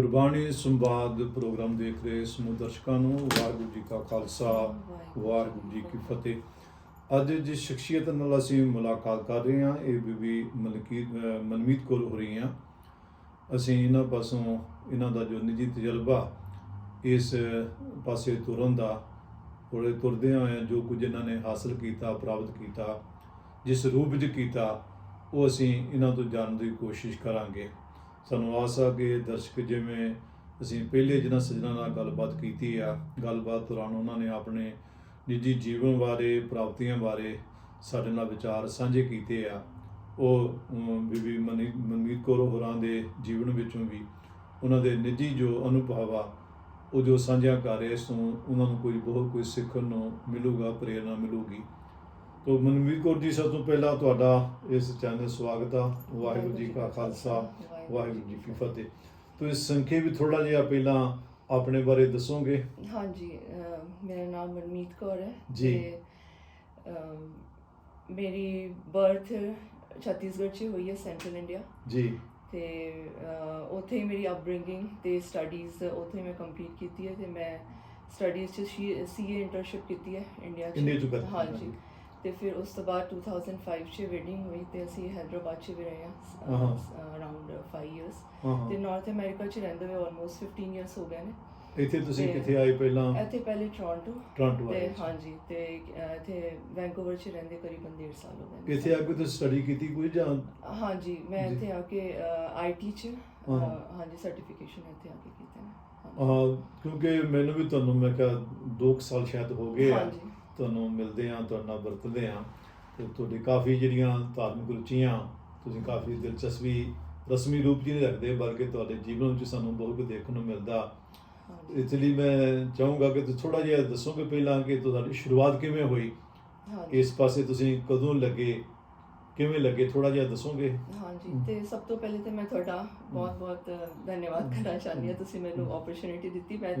ਗੁਰਬਾਣੀ ਸੰਵਾਦ ਪ੍ਰੋਗਰਾਮ ਦੇਖ ਰਹੇ ਸਮੂਹ ਦਰਸ਼ਕਾਂ ਨੂੰ। ਵਾਹਿਗੁਰੂ ਜੀ ਕਾ ਖਾਲਸਾ, ਵਾਹਿਗੁਰੂ ਜੀ ਕੀ ਫਤਿਹ। ਅੱਜ ਜਿਸ ਸ਼ਖਸੀਅਤ ਨਾਲ ਅਸੀਂ ਮੁਲਾਕਾਤ ਕਰ ਰਹੇ ਹਾਂ, ਇਹ ਬੀਬੀ ਮਲਕੀਤ ਮਨਮੀਤ ਕੋਲ ਹੋ ਰਹੀ ਹਾਂ। ਅਸੀਂ ਇਹਨਾਂ ਪਾਸੋਂ ਇਹਨਾਂ ਦਾ ਜੋ ਨਿੱਜੀ ਤਜਰਬਾ ਇਸ ਪਾਸੇ ਤੁਰਨ ਦਾ ਉਹਦੇ ਤੁਰਦੇ ਆਏ ਜੋ ਕੁਝ ਇਹਨਾਂ ਨੇ ਹਾਸਲ ਕੀਤਾ, ਪ੍ਰਾਪਤ ਕੀਤਾ, ਜਿਸ ਰੂਪ ਵਿੱਚ ਕੀਤਾ, ਉਹ ਅਸੀਂ ਇਹਨਾਂ ਤੋਂ ਜਾਣਨ ਦੀ ਕੋਸ਼ਿਸ਼ ਕਰਾਂਗੇ। ਸਾਨੂੰ ਆਸ ਆ ਕਿ ਦਰਸ਼ਕ ਜਿਵੇਂ ਅਸੀਂ ਪਹਿਲੇ ਜਿਨ੍ਹਾਂ ਸੱਜਣਾ ਨਾਲ ਗੱਲਬਾਤ ਕੀਤੀ ਆ, ਗੱਲਬਾਤ ਦੌਰਾਨ ਉਹਨਾਂ ਨੇ ਆਪਣੇ ਨਿੱਜੀ ਜੀਵਨ ਬਾਰੇ, ਪ੍ਰਾਪਤੀਆਂ ਬਾਰੇ ਸਾਡੇ ਨਾਲ ਵਿਚਾਰ ਸਾਂਝੇ ਕੀਤੇ ਆ। ਉਹ ਬੀਬੀ ਮਨੀ- ਮਨਮੀਤ ਕੌਰ ਹੋਰਾਂ ਦੇ ਜੀਵਨ ਵਿੱਚੋਂ ਵੀ ਉਹਨਾਂ ਦੇ ਨਿੱਜੀ ਜੋ ਅਨੁਭਵ ਆ, ਉਹ ਜੋ ਸਾਂਝਾ ਕਰ ਰਹੇ ਸੋ ਉਹਨਾਂ ਨੂੰ ਕੋਈ ਬਹੁਤ ਕੁਝ ਸਿੱਖਣ ਨੂੰ ਮਿਲੂਗਾ, ਪ੍ਰੇਰਣਾ ਮਿਲੂਗੀ। ਤੋ ਮਨਮੀਤ ਕੌਰ ਜੀ ਸਭ ਤੋਂ ਪਹਿਲਾਂ ਤੁਹਾਡਾ ਇਸ ਚੈਨਲ ਸਵਾਗਤ ਆ। ਵਾਹਿਗੁਰੂ ਜੀ ਕਾ ਖਾਲਸਾ ਵਾਹਿਗੁਰੂ ਜੀ ਕੀ ਫਤਿਹ। ਤੋ ਇਸ ਸੰਖੇਪ ਵੀ ਥੋੜਾ ਜਿਹਾ ਪਹਿਲਾਂ ਆਪਣੇ ਬਾਰੇ ਦੱਸੋਗੇ। ਹਾਂਜੀ ਮੇਰਾ ਨਾਮ ਮਨਮੀਤ ਕੌਰ ਹੈ ਜੀ। ਮੇਰੀ ਬਰਥ ਛੱਤੀਸਗੜ੍ਹ 'ਚ ਹੋਈ ਹੈ ਸੈਂਟਰਲ ਇੰਡੀਆ ਜੀ। ਤੇ ਉੱਥੇ ਹੀ ਮੇਰੀ ਅਪਬ੍ਰਿੰਗਿੰਗ ਤੇ ਸਟੱਡੀਜ਼ ਉੱਥੇ ਮੈਂ ਕੰਪਲੀਟ ਕੀਤੀ ਹੈ ਤੇ ਮੈਂ ਸਟੱਡੀਜ਼ 'ਚ ਸੀਏ ਇੰਟਰਨਸ਼ਿਪ ਕੀਤੀ ਹੈ ਇੰਡੀਆ 'ਚ। ਹਾਂਜੀ। ਤੇ ਫਿਰ ਉਸ ਤੋਂ ਬਾਅਦ 2005 'ਚ ਵੈਡਿੰਗ ਹੋਈ ਤੇ ਅਸੀਂ ਹੈਦਰਾਬਾਦ 'ਚ ਵੀ ਰਹੇ ਹਾਂ। ਅਰਾਊਂਡ 5 ਇਅਰਸ ਤੇ ਨਾਰਥ ਅਮਰੀਕਾ 'ਚ ਰਹਿੰਦੇ ਹੋਏ ਆਲਮੋਸਟ 15 ਇਅਰਸ ਹੋ ਗਏ ਨੇ ਇੱਥੇ ਤੁਸੀਂ ਕਿੱਥੇ ਆਏ ਪਹਿਲਾਂ ਇੱਥੇ ਪਹਿਲੇ ਟੋਰਾਂਟੋ ਟੋਰਾਂਟੋ ਤੇ ਆਏ। ਹਾਂਜੀ ਤੇ ਇੱਥੇ ਵੈਂਕੂਵਰ ਚ ਰਹਿੰਦੇ ਕਰੀਬਨ 1.5 ਸਾਲ ਹੋ ਗਏ ਨੇ। ਇੱਥੇ ਆ ਕੇ ਤੁਸੀਂ ਸਟੱਡੀ ਕੀਤੀ ਕੋਈ ਜਾਂ ਹਾਂਜੀ ਮੈਂ। ਇੱਥੇ ਆ ਕੇ ਆਈਟੀ ਚ। ਹਾਂਜੀ ਸਰਟੀਫਿਕੇਸ਼ਨ ਇੱਥੇ ਆ ਕੇ ਕੀਤੀ ਨੇ ਕਿਉਂਕਿ ਮੈਨੂੰ ਵੀ ਤੁਹਾਨੂੰ ਮੈਂ ਕਿਹਾ 2 ਸਾਲ ਸ਼ਾਇਦ ਹੋ ਗਏ ਆ ਹਾਂਜੀ ਤੁਹਾਨੂੰ ਮਿਲਦੇ ਆ ਤੁਹਾਡੇ ਨਾਲ ਵਰਤਦੇ ਆ ਤੇ ਤੁਹਾਡੀ ਕਾਫੀ ਜਿਹੜੀਆਂ ਧਾਰਮਿਕ ਰੁਚੀਆਂ ਤੁਸੀਂ ਕਾਫੀ ਦਿਲਚਸਪੀ ਰਸਮੀ ਰੂਪ 'ਚ ਨਹੀਂ ਰੱਖਦੇ ਬਲਕਿ ਤੁਹਾਡੇ ਜੀਵਨ ਵਿੱਚ ਸਾਨੂੰ ਬਹੁਤ ਕੁਝ ਦੇਖਣ ਨੂੰ ਮਿਲਦਾ। ਇਸ ਲਈ ਮੈਂ ਚਾਹੂੰਗਾ ਕਿ ਤੁਸੀਂ ਥੋੜਾ ਜਿਹਾ ਦੱਸੋਗੇ ਪਹਿਲਾਂ ਕਿ ਤੁਹਾਡੀ ਸ਼ੁਰੂਆਤ ਕਿਵੇਂ ਹੋਈ? ਇਸ ਪਾਸੇ ਤੁਸੀਂ ਕਦੋਂ ਲੱਗੇ? ਕਿਵੇਂ ਲੱਗੇ? ਥੋੜਾ ਜਿਹਾ ਦੱਸੋਗੇ? ਹਾਂਜੀ ਤੇ ਸਭ ਤੋਂ ਪਹਿਲੇ ਤੇ ਮੈਂ ਤੁਹਾਡਾ ਬਹੁਤ-ਬਹੁਤ ਧੰਨਵਾਦ ਕਰਨਾ ਚਾਹੁੰਦੀ ਹਾਂ। ਤੁਸੀਂ ਮੈਨੂੰ ਓਪਰਚ्युनिटी ਦਿੱਤੀ ਮੈਂ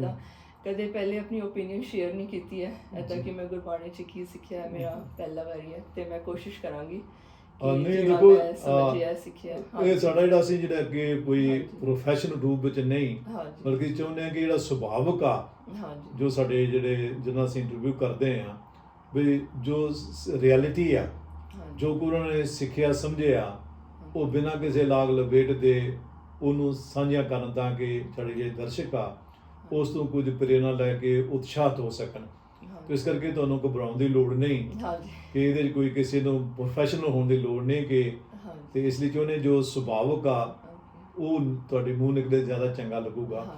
ਕਦੇ ਪਹਿਲੇ ਆਪਣੀ ਓਪੀਨੀਅਨ ਸ਼ੇਅਰ ਨਹੀਂ ਕੀਤੀ ਹੈ। ਐਦਾਂ ਕਿ ਮੈਂ ਗੁਰਬਾਣੀ ਚ ਕੀ ਸਿੱਖਿਆ ਮੇਰਾ ਪਹਿਲਾ ਵਾਰੀ ਹੈ ਤੇ ਮੈਂ ਕੋਸ਼ਿਸ਼ ਕਰਾਂਗੀ ਨਹੀਂ ਦੇਖੋ ਸਮਝਿਆ ਇਹ ਸਾਡਾ ਜਿਹੜਾ ਅਸੀਂ ਜਿਹੜਾ ਅੱਗੇ ਕੋਈ ਪ੍ਰੋਫੈਸ਼ਨਲ ਰੂਪ ਵਿੱਚ ਨਹੀਂ ਬਲਕਿ ਚਾਹੁੰਦੇ ਆ ਕਿ ਜਿਹੜਾ ਸੁਭਾਵਕ ਆ ਜੋ ਸਾਡੇ ਜਿਹੜੇ ਜਿਨ੍ਹਾਂ ਅਸੀਂ ਇੰਟਰਵਿਊ ਕਰਦੇ ਆ ਵੀ ਜੋ ਰਿਐਲਿਟੀ ਆ ਜੋ ਕੁ ਉਹਨਾਂ ਨੇ ਸਿੱਖਿਆ ਸਮਝਿਆ ਉਹ ਬਿਨਾਂ ਕਿਸੇ ਲਾਗ ਲਪੇਟ ਦੇ ਉਹਨੂੰ ਸਾਂਝੀਆਂ ਕਰਨ ਤਾਂ ਕਿ ਸਾਡੇ ਜਿਹੜੇ ਦਰਸ਼ਕ ਆ ਉਸ ਤੋਂ ਕੁਝ ਪ੍ਰੇਰਣਾ ਲੈ ਕੇ ਉਤਸ਼ਾਹਤ ਹੋ ਸਕਣ। ਤੇ ਇਸ ਕਰਕੇ ਤੁਹਾਨੂੰ ਘਬਰਾਉਣ ਦੀ ਲੋੜ ਨਹੀਂ। ਕਿ ਇਹਦੇ 'ਚ ਕੋਈ ਕਿਸੇ ਨੂੰ ਪ੍ਰੋਫੈਸ਼ਨਲ ਹੋਣ ਦੀ ਲੋੜ ਨਹੀਂ ਕਿ ਤੇ ਇਸ ਲਈ ਚਾਹੁੰਦੇ ਜੋ ਸੁਭਾਵਿਕ ਆ ਉਹ ਤੁਹਾਡੇ ਮੂੰਹ ਨਿਕਲੇ ਜ਼ਿਆਦਾ ਚੰਗਾ ਲੱਗੂਗਾ।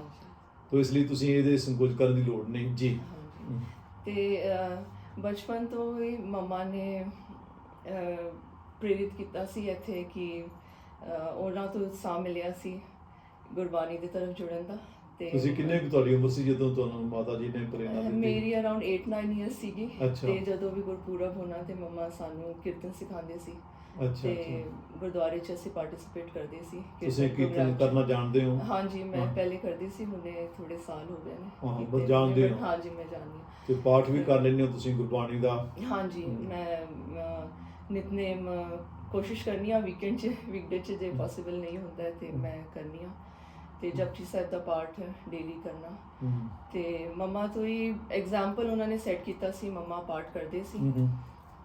ਤੋ ਇਸ ਲਈ ਤੁਸੀਂ ਇਹਦੇ ਸੰਕੋਚ ਕਰਨ ਦੀ ਲੋੜ ਨਹੀਂ। ਜੀ। ਤੇ ਬਚਪਨ ਤੋਂ ਹੀ ਮਮਾ ਨੇ ਪ੍ਰੇਰਿਤ ਕੀਤਾ ਸੀ ਇੱਥੇ ਕਿ ਉਹਨਾਂ ਤੋਂ ਉਤਸ਼ਾਹ ਮਿਲਿਆ ਸੀ ਗੁਰਬਾਣੀ ਦੀ ਤਰਫ ਜੁੜਨ ਦਾ ਤੇ ਤੁਸੀਂ ਕਿੰਨੇ ਕੁ ਤੁਹਾਡੀ ਉਮਰ ਸੀ ਜਦੋਂ ਤੁਹਾਨੂੰ ਮਾਤਾ ਜੀ ਨੇ ਪ੍ਰੇਰਣਾ ਦਿੱਤੀ ਮੇਰੀ ਅਰਾਊਂਡ 8-9 ਇਅਰਸ ਸੀਗੀ। ਤੇ ਜਦੋਂ ਵੀ ਗੁਰਪੂਰਬ ਹੋਣਾ ਤੇ ਮਮਾ ਸਾਨੂੰ ਕੀਰਤਨ ਸਿਖਾਉਂਦੇ ਸੀ ਅੱਛਾ ਤੇ ਗੁਰਦੁਆਰੇ 'ਚ ਅਸੀਂ ਪਾਰਟਿਸਿਪੇਟ ਕਰਦੇ ਸੀ ਤੁਸੀਂ ਕੀਰਤਨ। ਕਰਨਾ ਜਾਣਦੇ ਹੋ ਹਾਂਜੀ ਮੈਂ। ਪਹਿਲੇ ਕਰਦੀ ਸੀ ਹੁਣੇ ਥੋੜੇ ਸਾਲ ਹੋ ਗਏ ਨੇ ਹਾਂ, ਬਸ ਜਾਣਦੇ ਹੋ। ਹਾਂਜੀ ਮੈਂ ਜਾਣਦੀ ਹਾਂ ਤੇ ਪਾਠ ਵੀ ਕਰ ਲੈਂਦੇ ਹੋ ਤੁਸੀਂ ਗੁਰਬਾਣੀ ਦਾ ਹਾਂਜੀ। ਮੈਂ ਨਿਤਨੇਮ ਕੋਸ਼ਿਸ਼ ਕਰਨੀ ਆ ਵੀਕਐਂਡ 'ਚ ਵੀਕਡੇ 'ਚ ਜੇ ਪੋਸੀਬਲ ਨਹੀਂ ਹੁੰਦਾ ਤੇ ਮੈਂ ਕਰਨੀ ਆ। ਤੇ ਜਪਜੀ ਸਾਹਿਬ ਦਾ ਪਾਠ ਡੇਲੀ ਕਰਨਾ। ਤੇ ਮਮਾ ਤੋਂ ਹੀ ਐਗਜ਼ਾਮਪਲ ਉਹਨਾਂ ਨੇ ਸੈੱਟ ਕੀਤਾ ਸੀ ਮਮਾ ਪਾਠ ਕਰਦੇ ਸੀ।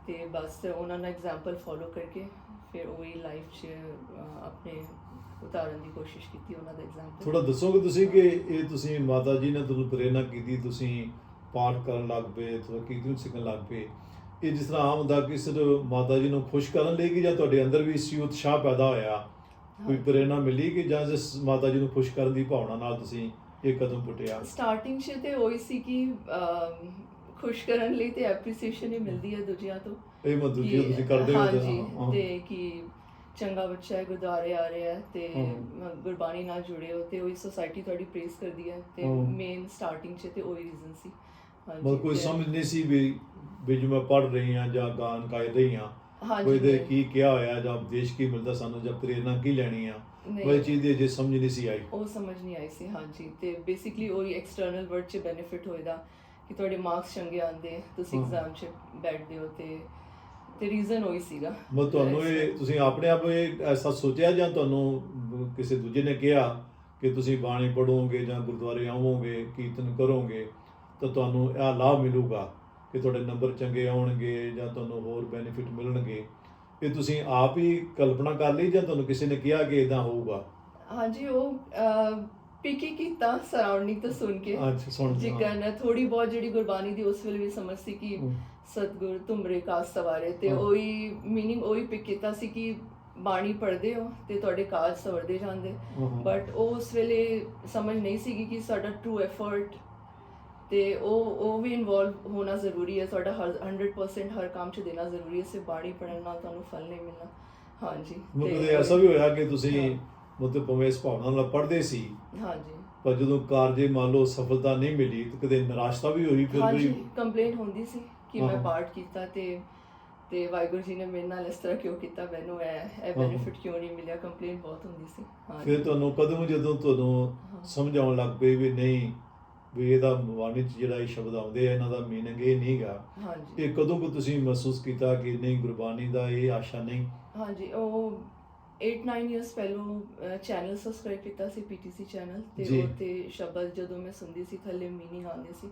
ਤੇ ਬਸ ਉਹਨਾਂ ਦਾ ਐਗਜ਼ਾਮਪਲ ਫੋਲੋ ਕਰਕੇ ਫਿਰ ਉਹੀ ਲਾਈਫ 'ਚ ਆਪਣੇ ਉਤਾਰਨ ਦੀ ਕੋਸ਼ਿਸ਼ ਕੀਤੀ ਉਹਨਾਂ ਦਾ ਐਗਜ਼ਾਮਪਲ ਥੋੜਾ ਦੱਸੋਗੇ ਤੁਸੀਂ ਕਿ ਇਹ ਤੁਸੀਂ ਮਾਤਾ ਜੀ ਨੇ ਤੁਹਾਨੂੰ ਪ੍ਰੇਰਣਾ ਕੀਤੀ ਤੁਸੀਂ ਪਾਠ ਕਰਨ ਲੱਗ ਪਏ ਥੋੜਾ ਕੀਰਤਨ ਸਿੱਖਣ ਲੱਗ ਪਏ। ਇਹ ਜਿਸ ਤਰ੍ਹਾਂ ਆਮ ਹੁੰਦਾ ਕਿ ਸਿਰਫ ਮਾਤਾ ਜੀ ਨੂੰ ਖੁਸ਼ ਕਰਨ ਲਈ ਕਿ ਜਾਂ ਤੁਹਾਡੇ ਅੰਦਰ ਵੀ ਸੀ ਉਤਸ਼ਾਹ ਪੈਦਾ ਹੋਇਆ ਕੋਈ ਪ੍ਰੇਰਣਾ ਮਿਲੀ ਕਿ ਜਾਂ ਜਿਸ ਮਾਤਾ ਜੀ ਨੂੰ ਖੁਸ਼ ਕਰਨ ਦੀ ਭਾਵਨਾ ਨਾਲ ਤੁਸੀਂ ਇਹ ਕਦਮ ਪੁੱਟਿਆ? ਸਟਾਰਟਿੰਗ 'ਚ ਤੇ ਉਹੀ ਸੀ ਕਿ ਖੁਸ਼ ਕਰਨ ਲਈ ਤੇ ਐਪਰੀਸੀਏਸ਼ਨ ਹੀ ਮਿਲਦੀ ਹੈ ਦੂਜਿਆਂ ਤੋਂ। ਇਹ ਮਤ ਦੂਜੀ ਤੁਸੀਂ ਕਰਦੇ ਹੋ ਹਾਂਜੀ। ਤੇ ਕਿ ਚੰਗਾ ਬੱਚਾ ਹੈ ਗੁਰਦੁਆਰੇ ਆ ਰਿਹਾ ਹੈ ਤੇ ਗੁਰਬਾਣੀ ਨਾਲ ਜੁੜੇ ਹੋ ਤੇ ਉਹੀ ਸੋਸਾਇਟੀ ਤੁਹਾਡੀ ਪ੍ਰੇਸ ਕਰਦੀ ਹੈ ਤੇ। ਮੇਨ ਸਟਾਰਟਿੰਗ 'ਚ ਤੇ ਉਹੀ ਰੀਜ਼ਨ ਸੀ। ਮਤਲਬ ਕੋਈ ਸਮਝ ਨਹੀਂ ਸੀ ਵੀ ਵੀ ਜੋ ਮੈਂ ਪੜ ਰਹੀ ਹਾਂ ਜਾਂ ਗਾਨ ਗਾ ਰਹੀ ਹਾਂ ਕੋਈ ਦੇ ਕੀ ਕਿਹਾ ਹੋਇਆ ਜਾਂ ਉਪਦੇਸ਼ ਕੀ ਮਿਲਦਾ ਸਾਨੂੰ ਜਾਂ ਪ੍ਰੇਰਣਾ ਕੀ ਲੈਣੀ ਆ ਇਹ ਚੀਜ਼ ਦੀ ਜੇ ਸਮਝ ਨਹੀਂ ਸੀ ਆਈ। ਉਹ ਸਮਝ ਨਹੀਂ ਆਈ ਸੀ ਹਾਂਜੀ। ਤੇ ਬੇਸਿਕਲੀ ਉਹੀ ਐਕਸਟਰਨਲ ਵਰਡ 'ਚ ਬੈਨੀਫਿਟ ਹੋਏਦਾ ਕਿ ਤੁਹਾਡੇ ਮਾਰਕਸ ਚੰਗੇ ਆਉਂਦੇ ਤੁਸੀਂ। ਐਗਜ਼ਾਮ 'ਚ ਬੈਠਦੇ ਹੋ ਤੇ ਤੇ ਰੀਜ਼ਨ ਉਹੀ ਸੀਗਾ। ਮਤਲਬ ਤੁਹਾਨੂੰ ਇਹ ਤੁਸੀਂ ਆਪਣੇ ਆਪ ਇਹ ਐਸਾ ਸੋਚਿਆ ਜਾਂ ਤੁਹਾਨੂੰ ਕਿਸੇ ਦੂਜੇ ਨੇ ਕਿਹਾ ਕਿ ਤੁਸੀਂ ਬਾਣੀ ਪੜੋਗੇ ਜਾਂ ਗੁਰਦੁਆਰੇ ਆਵੋਗੇ ਕੀਰਤਨ ਕਰੋਗੇ? ਤਾਂ ਤੁਹਾਨੂੰ ਇਹ ਲਾਭ ਮਿਲੂਗਾ ਕਿ ਤੁਹਾਡੇ ਨੰਬਰ ਚੰਗੇ ਆਉਣਗੇ ਜਾਂ ਤੁਹਾਨੂੰ ਹੋਰ ਬੈਨੀਫਿਟ ਮਿਲਣਗੇ ਇਹ ਤੁਸੀਂ ਆਪ ਹੀ ਕਲਪਨਾ ਕਰ ਲਈ ਜਾਂ ਤੁਹਾਨੂੰ ਕਿਸੇ ਨੇ ਕਿਹਾ ਕਿ ਇਦਾਂ ਹੋਊਗਾ ਹਾਂਜੀ ਉਹ ਪਿਕੀ ਕੀਤਾ ਸਰਾਊਂਡਿੰਗ ਤੋਂ ਸੁਣ ਕੇ ਅੱਛਾ ਸੁਣ ਹਾਂ। ਜਿਕਨ ਥੋੜੀ ਬਹੁਤ ਜਿਹੜੀ ਗੁਰਬਾਣੀ ਦੀ ਉਸ ਵੇਲੇ ਵੀ ਸਮਝ ਸੀ ਕਿ ਹਮ, ਸਤਗੁਰ ਤੁਮਰੇ ਕਾਜ ਸਵਾਰੇ ਤੇ ਹਾਂ। ਉਹੀ मीनिंग ਉਹੀ ਪਿਕ ਕੀਤਾ ਸੀ ਕਿ ਬਾਣੀ ਪੜ੍ਹਦੇ ਹੋ ਤੇ ਤੁਹਾਡੇ ਕਾਜ ਸਵਰਦੇ ਜਾਂਦੇ ਹਾਂ, ਹਾਂ। ਬਟ ਉਹ ਉਸ ਵੇਲੇ ਸਮਝ ਨਹੀਂ ਸੀਗੀ ਕਿ ਸਾਡਾ ਟਰੂ ਐਫਰਟ ਤੇ ਉਹ ਉਹ ਵੀ ਇਨਵੋਲਵ ਹੋਣਾ ਜ਼ਰੂਰੀ ਹੈ। ਤੁਹਾਡਾ ਹਰ 100% ਹਰ ਕੰਮ 'ਚ ਦੇਣਾ ਜ਼ਰੂਰੀ ਹੈ। ਸਿਰਫ ਬਾਣੀ ਪੜ੍ਹਨ ਨਾਲ ਤੁਹਾਨੂੰ ਫਲ ਨਹੀਂ ਮਿਲਣਾ। ਹਾਂਜੀ। ਮਤਲਬ ਤੇ- ਐਸਾ ਵੀ ਹੋਇਆ ਕਿ ਤੁਸੀਂ। ਮਤਲਬ ਭਾਵੇਂ ਇਸ ਭਾਵਨਾ ਨਾਲ ਪੜ੍ਹਦੇ ਸੀ ਹਾਂਜੀ। ਪਰ ਜਦੋਂ ਕਾਰਜੇ ਮੰਨ ਲਓ ਸਫਲਤਾ ਨਹੀਂ ਮਿਲੀ ਤਾਂ ਕਦੇ ਨਿਰਾਸ਼ਤਾ ਵੀ ਹੋਈ ਫਿਰ ਹਾਂਜੀ ਵੀ ਕੰਪਲੇਨ ਹੁੰਦੀ ਸੀ ਕਿ ਮੈਂ ਹਾਂ। ਪਾਠ ਕੀਤਾ ਤੇ ਤੇ ਵਾਹਿਗੁਰੂ ਜੀ ਨੇ ਮੇਰੇ ਨਾਲ ਇਸ ਤਰ੍ਹਾਂ ਕਿਉਂ ਕੀਤਾ? ਮੈਨੂੰ ਇਹ ਇਹ। ਬੈਨੀਫਿਟ ਕਿਉਂ ਨਹੀਂ ਮਿਲਿਆ? ਕੰਪਲੇਨ ਬਹੁਤ ਹੁੰਦੀ ਸੀ। ਫਿਰ ਤੁਹਾਨੂੰ ਕਦੋਂ ਜਦੋਂ ਤੁਹਾਨੂੰ ਹਾਂ। ਸਮਝ ਆਉਣ ਲੱਗ ਪਈ ਵੀ ਨਹੀਂ ਵੀ ਇਹਦਾ ਬਾਣੀ 'ਚ ਜਿਹੜਾ ਇਹ ਸ਼ਬਦ ਆਉਂਦੇ ਆ ਇਹਨਾਂ ਦਾ ਮੀਨਿੰਗ ਇਹ ਨਹੀਂਗਾ ਹਾਂਜੀ। ਇਹ ਕਦੋਂ ਕੋ ਤੁਸੀਂ ਮਹਿਸੂਸ ਕੀਤਾ ਕਿ ਨਹੀਂ ਗੁਰਬਾਣੀ ਦਾ ਇਹ ਆਸ਼ਾ ਨਹੀਂ? ਹਾਂਜੀ ਉਹ 8-9 ਇਅਰਸ ਪਹਿਲੋਂ ਚੈਨਲ ਸਬਸਕ੍ਰਾਈਬ ਕੀਤਾ ਸੀ ਪੀਟੀਸੀ ਚੈਨਲ ਤੇ ਜੀ। ਉਹ ਤੇ ਸ਼ਬਦ ਜਦੋਂ ਮੈਂ ਸੁਣਦੀ ਸੀ ਥੱਲੇ ਮੀਨਿੰਗ ਆਉਂਦੇ ਸੀ।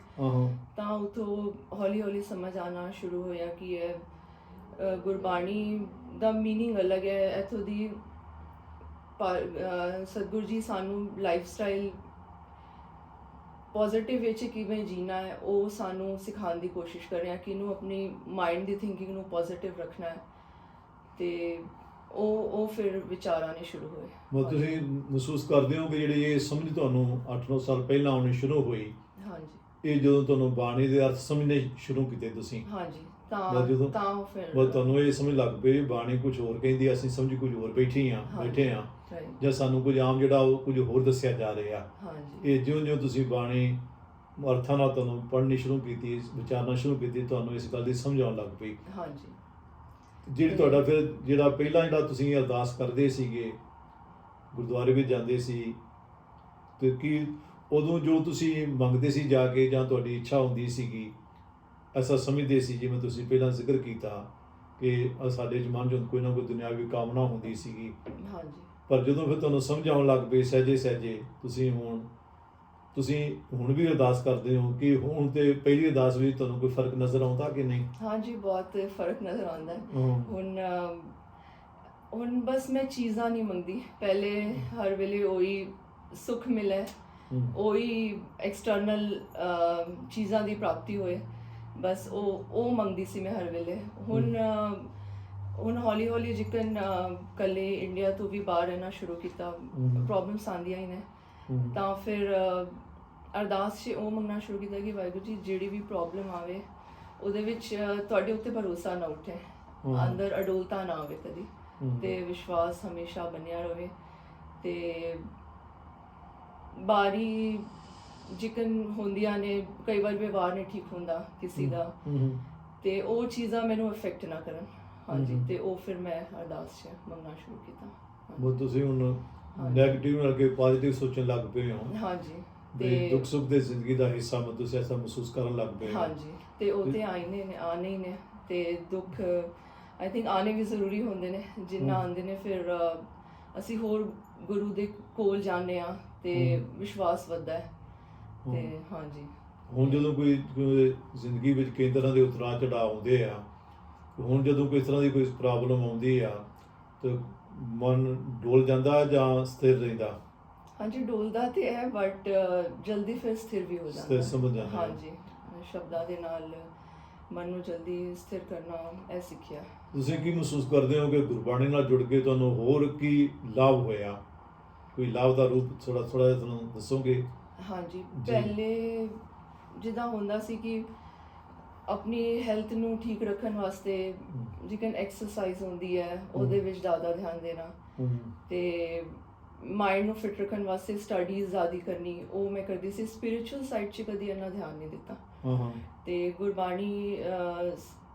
ਤਾਂ ਉਥੋਂ ਹੌਲੀ ਹੌਲੀ ਸਮਝ ਆਣਾ ਸ਼ੁਰੂ ਹੋਇਆ ਕਿ ਇਹ ਗੁਰਬਾਣੀ ਦਾ ਮੀਨਿੰਗ ਅਲੱਗ ਹੈ। ਇਥੋਂ ਦੀ ਸਤਿਗੁਰੂ ਜੀ ਸਾਨੂੰ ਲਾਈਫ ਸਟਾਈਲ ਪੋਜ਼ਿਟਿਵ ਵਿੱਚ ਕਿਵੇਂ ਜੀਣਾ ਹੈ ਉਹ ਸਾਨੂੰ ਸਿਖਾਉਣ ਦੀ ਕੋਸ਼ਿਸ਼ ਕਰ ਰਹੇ ਕਿ ਇਹਨੂੰ ਆਪਣੀ ਮਾਈਂਡ ਦੀ ਥਿੰਕਿੰਗ ਨੂੰ ਪੋਜ਼ਿਟਿਵ ਰੱਖਣਾ ਹੈ ਤੇ ਉਹ ਉਹ ਫਿਰ ਵਿਚਾਰ ਆਉਣੇ ਸ਼ੁਰੂ ਹੋਏ। ਮਤਲਬ ਤੁਸੀਂ ਮਹਿਸੂਸ ਕਰਦੇ ਹੋ ਕਿ ਜਿਹੜੀ ਇਹ ਸਮਝ ਤੁਹਾਨੂੰ 8-9 ਸਾਲ ਪਹਿਲਾਂ ਆਉਣੀ ਸ਼ੁਰੂ ਹੋਈ ਹਾਂਜੀ। ਇਹ ਜਦੋਂ ਤੁਹਾਨੂੰ ਬਾਣੀ ਦੇ ਅਰਥ ਸਮਝਣੇ ਸ਼ੁਰੂ ਕੀਤੇ ਤੁਸੀਂ? ਹਾਂਜੀ ਤਾਂ ਤਾਂ ਉਹ ਫਿਰ ਬਸ ਤੁਹਾਨੂੰ ਇਹ ਸਮਝ ਲੱਗ ਪਈ ਬਾਣੀ ਕੁਝ ਹੋਰ ਕਹਿੰਦੀ ਅਸੀਂ ਸਮਝ ਕੁਝ ਹੋਰ ਬੈਠੇ ਆ। ਬੈਠੇ ਆ ਜਾਂ। ਸਾਨੂੰ ਕੁਝ ਆਮ ਜਿਹੜਾ ਉਹ ਕੁਝ ਹੋਰ ਦੱਸਿਆ ਜਾ ਰਿਹਾ। ਹਾਂਜੀ। ਇਹ ਜਿਉਂ-ਜਿਉਂ ਤੁਸੀਂ ਬਾਣੀ ਅਰਥਾਂ ਨਾਲ ਤੁਹਾਨੂੰ ਪੜ੍ਹਨੀ ਸ਼ੁਰੂ ਕੀਤੀ ਵਿਚਾਰਨਾ ਸ਼ੁਰੂ ਕੀਤੀ ਤੁਹਾਨੂੰ ਇਸ ਗੱਲ ਦੀ ਸਮਝ ਆਉਣ ਲੱਗ ਪਈ। ਹਾਂਜੀ। ਜਿਹੜੀ ਤੁਹਾਡਾ ਫਿਰ ਜਿਹੜਾ ਪਹਿਲਾਂ ਜਿਹੜਾ ਤੁਸੀਂ ਅਰਦਾਸ ਕਰਦੇ ਸੀਗੇ ਗੁਰਦੁਆਰੇ ਵੀ ਜਾਂਦੇ ਸੀ ਤੇ ਕੀ ਉਦੋਂ ਜੋ ਤੁਸੀਂ ਮੰਗਦੇ ਸੀ ਜਾ ਕੇ ਜਾਂ ਤੁਹਾਡੀ ਇੱਛਾ ਹੁੰਦੀ ਸੀਗੀ ਐਸਾ ਸਮਝਦੇ ਸੀ ਜਿਵੇਂ ਤੁਸੀਂ ਪਹਿਲਾਂ ਜ਼ਿਕਰ ਕੀਤਾ ਕਿ ਸਾਡੇ ਜਮਾਨ ਚ ਕੋਈ ਨਾ ਕੋਈ ਦੁਨਿਆਵੀ ਕਾਮਨਾ ਹੁੰਦੀ ਸੀਗੀ। ਹਾਂਜੀ। ਪਰ ਜਦੋਂ ਫਿਰ ਤੁਹਾਨੂੰ ਸਮਝ ਆਉਣ ਲੱਗ ਪਈ ਸਹਿਜੇ ਸਹਿਜੇ ਤੁਸੀਂ ਹੁਣ ਤੁਸੀਂ ਹੁਣ ਵੀ ਅਰਦਾਸ ਕਰਦੇ ਹੋ ਕਿ ਹੁਣ ਤੇ ਪਹਿਲੀ ਅਰਦਾਸ ਵਿੱਚ ਤੁਹਾਨੂੰ ਕੋਈ ਫ਼ਰਕ ਨਜ਼ਰ ਆਉਂਦਾ ਕਿ ਨਹੀਂ? ਹਾਂਜੀ ਬਹੁਤ ਫ਼ਰਕ ਨਜ਼ਰ ਆਉਂਦਾ ਹੈ। ਹੁਣ ਹੁਣ ਬਸ ਮੈਂ ਚੀਜ਼ਾਂ ਨਹੀਂ ਮੰਗਦੀ। ਪਹਿਲੇ ਹਰ ਵੇਲੇ ਉਹੀ ਸੁੱਖ ਮਿਲੇ ਉਹੀ ਐਕਸਟਰਨਲ ਚੀਜ਼ਾਂ ਦੀ ਪ੍ਰਾਪਤੀ ਹੋਏ। ਬਸ ਉਹ ਉਹ ਮੰਗਦੀ ਸੀ ਮੈਂ ਹਰ ਵੇਲੇ। ਹੁਣ ਹੁਣ ਹੌਲੀ ਹੌਲੀ ਜਿਕਨ ਕੱਲੇ ਇੰਡੀਆ ਤੋਂ ਵੀ ਬਾਹਰ ਰਹਿਣਾ ਸ਼ੁਰੂ ਕੀਤਾ। ਪ੍ਰੋਬਲਮਸ ਆਉਂਦੀਆਂ ਹੀ ਨੇ। ਤਾਂ ਫਿਰ ਅਰਦਾਸ 'ਚ ਉਹ ਮੰਗਣਾ ਸ਼ੁਰੂ ਕੀਤਾ ਕਿ ਵਾਹਿਗੁਰੂ ਜੀ ਜਿਹੜੀ ਵੀ ਪ੍ਰੋਬਲਮ ਆਵੇ ਉਹਦੇ ਵਿੱਚ ਤੁਹਾਡੇ ਉੱਤੇ ਭਰੋਸਾ ਨਾ ਉੱਠੇ। ਅੰਦਰ ਅਡੋਲਤਾ ਨਾ ਆਵੇ ਕਦੀ। ਤੇ ਵਿਸ਼ਵਾਸ ਹਮੇਸ਼ਾ ਬਣਿਆ ਰਵੇ। ਤੇ ਬਾਰੀ ਜਿਕਨ ਹੁੰਦੀਆਂ ਨੇ ਕਈ ਵਾਰ ਵਿਵਹਾਰ ਨਹੀਂ ਠੀਕ ਹੁੰਦਾ ਕਿਸੇ ਦਾ। ਤੇ ਉਹ ਚੀਜ਼ਾਂ ਮੈਨੂੰ ਅਫੈਕਟ ਨਾ ਕਰਨ। ਹਾਂਜੀ। ਤੇ ਉਹ ਫਿਰ ਮੈਂ ਅਰਦਾਸ 'ਚ ਮੰਗਣਾ ਸ਼ੁਰੂ ਕੀਤਾ ਉਹ ਤੁਸੀਂ ਹੁਣ ਹਾਂਜੀ। 네ਗੇਟਿਵ ਨਾਲ ਕੇ ਪੋਜ਼ਿਟਿਵ ਸੋਚਣ ਲੱਗ ਪਏ ਹੋ ਹਾਂਜੀ ਤੇ ਦੁੱਖ ਸੁੱਖ ਦੇ ਜ਼ਿੰਦਗੀ ਦਾ ਹਿੱਸਾ ਮਤ ਤੁਸੀਂ ਐਸਾ ਮਹਿਸੂਸ ਕਰਨ ਲੱਗ ਪਏ ਹੋ ਹਾਂਜੀ ਤੇ ਉਹ ਤੇ ਆਈਨੇ ਨੇ ਆਨੇ ਹੀ ਨੇ ਤੇ ਦੁੱਖ ਆਈ ਥਿੰਕ ਆਨੇ ਵੀ ਜ਼ਰੂਰੀ ਹੁੰਦੇ ਨੇ ਜਿੰਨਾ। ਆਉਂਦੇ ਨੇ ਫਿਰ ਅ, ਅਸੀਂ ਹੋਰ ਗੁਰੂ ਦੇ ਕੋਲ ਜਾਂਦੇ ਆ ਤੇ। ਵਿਸ਼ਵਾਸ ਵੱਧਦਾ ਹੈ ਤੇ। ਹਾਂਜੀ ਹੁਣ ਜਦੋਂ ਕੋਈ ਕੋਈ ਜ਼ਿੰਦਗੀ ਵਿੱਚ ਕਈ ਤਰ੍ਹਾਂ ਦੇ ਉਤਰਾਅ ਚੜਾਅ ਆਉਂਦੇ ਆ ਹੁਣ ਜਦੋਂ ਕੋਈ ਇਸ ਤਰ੍ਹਾਂ ਦੀ ਕੋਈ ਪ੍ਰੋਬਲਮ ਆਉਂਦੀ ਆ ਤਾਂ ਮਨ ਡੋਲ ਜਾਂਦਾ ਜਾਂ ਸਥਿਰ ਰਹਿੰਦਾ ਹਾਂਜੀ ਡੋਲਦਾ ਤੇ ਹੈ ਬਟ ਜਲਦੀ ਫਿਰ ਸਥਿਰ ਵੀ ਹੋ ਜਾਂਦਾ ਸਥਿਰ। ਸਮਝ ਜਾਂਦਾ। ਹਾਂਜੀ ਸ਼ਬਦਾਂ ਦੇ ਨਾਲ ਮਨ ਨੂੰ ਜਲਦੀ ਸਥਿਰ ਕਰਨਾ ਇਹ ਸਿੱਖਿਆ ਤੁਸੀਂ ਕੀ ਮਹਿਸੂਸ ਕਰਦੇ ਹੋ ਕਿ ਗੁਰਬਾਣੀ ਨਾਲ ਜੁੜ ਕੇ ਤੁਹਾਨੂੰ ਹੋਰ ਕੀ ਲਾਭ ਹੋਇਆ ਕੋਈ ਲਾਭ ਦਾ ਰੂਪ ਥੋੜਾ ਥੋੜਾ ਤੁਹਾਨੂੰ ਦੱਸੋਗੇ ਹਾਂਜੀ। ਪਹਿਲੇ ਜਿੱਦਾਂ ਹੁੰਦਾ ਸੀ ਕਿ ਆਪਣੀ ਹੈਲਥ ਨੂੰ ਠੀਕ ਰੱਖਣ ਵਾਸਤੇ ਜਿਕਨ ਐਕਸਰਸਾਈਜ਼ ਹੁੰਦੀ ਹੈ ਉਹਦੇ ਵਿੱਚ ਜ਼ਿਆਦਾ ਧਿਆਨ ਦੇਣਾ। ਤੇ ਮਾਈਂਡ ਨੂੰ ਫਿਟ ਰੱਖਣ ਵਾਸਤੇ ਸਟੱਡੀਜ਼ ਜ਼ਿਆਦਾ ਕਰਨੀ ਉਹ ਮੈਂ ਕਰਦੀ ਸੀ। ਸਪਿਰਿਚੁਅਲ ਸਾਈਡ 'ਚ ਕਦੀ ਇੰਨਾ ਧਿਆਨ ਨਹੀਂ ਦਿੱਤਾ। ਤੇ ਗੁਰਬਾਣੀ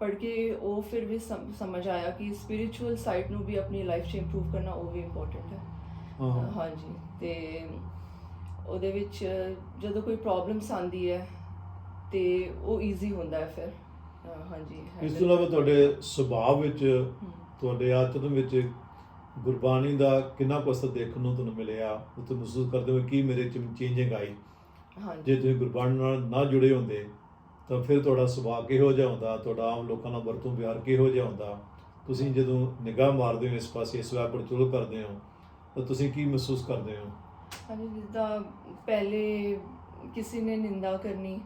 ਪੜ੍ਹ ਕੇ ਉਹ ਫਿਰ ਵੀ ਸਮ- ਸਮਝ ਆਇਆ ਕਿ ਸਪਿਰਿਚੁਅਲ ਸਾਈਡ ਨੂੰ ਵੀ ਆਪਣੀ ਲਾਈਫ 'ਚ ਇੰਪਰੂਵ ਕਰਨਾ ਉਹ ਵੀ ਇੰਪੋਰਟੈਂਟ ਹਾਂ। ਹਾਂਜੀ ਤੇ ਉਹਦੇ ਵਿੱਚ ਜਦੋਂ ਕੋਈ ਪ੍ਰੋਬਲਮਸ ਆਂਦੀ ਹੈ ਤੇ ਉਹ ਈਜ਼ੀ ਹੁੰਦਾ ਹੈ ਫਿਰ। ਅਹ ਹਾਂਜੀ ਇਸ handle ਤੋਂ ਇਲਾਵਾ ਤੁਹਾਡੇ ਸੁਭਾਅ ਵਿੱਚ ਹਮ, ਤੁਹਾਡੇ ਆਚਰਣ ਵਿੱਚ ਗੁਰਬਾਣੀ ਦਾ ਕਿੰਨਾ ਕੁ ਅਸਰ ਦੇਖਣ ਨੂੰ ਤੁਹਾਨੂੰ ਮਿਲਿਆ? ਉਹ ਤੁਸੀਂ ਮਹਿਸੂਸ ਕਰਦੇ ਹੋ ਕਿ ਮੇਰੇ ਚ ਚੇਂਜਿੰਗ ਆਈ। ਹਾਂਜੀ। ਜੇ ਤੁਸੀਂ ਗੁਰਬਾਣੀ ਨਾਲ ਨਾ ਜੁੜੇ ਹੁੰਦੇ ਤਾਂ ਫਿਰ ਤੁਹਾਡਾ ਸੁਭਾਅ ਕਿਹੋ ਜਿਹਾ ਹੁੰਦਾ? ਤੁਹਾਡਾ ਆਮ ਲੋਕਾਂ ਨਾਲ ਵਰਤੋਂ ਵਿਹਾਰ ਕਿਹੋ ਜਿਹਾ ਹੁੰਦਾ? ਤੁਸੀਂ ਜਦੋਂ ਨਿਗਾਹ ਮਾਰਦੇ ਹੋ ਇਸ ਪਾਸੇ ਇਸ ਵਾਰ ਪੜਚੋਲ ਕਰਦੇ ਹੋ ਤਾਂ ਤੁਸੀਂ ਕੀ ਮਹਿਸੂਸ ਕਰਦੇ ਹੋ? ਹਾਂਜੀ ਜਿੱਦਾਂ ਪਹਿਲੇ ਕਿਸੇ ਨੇ ਨਿੰਦਾ ਕਰਨੀ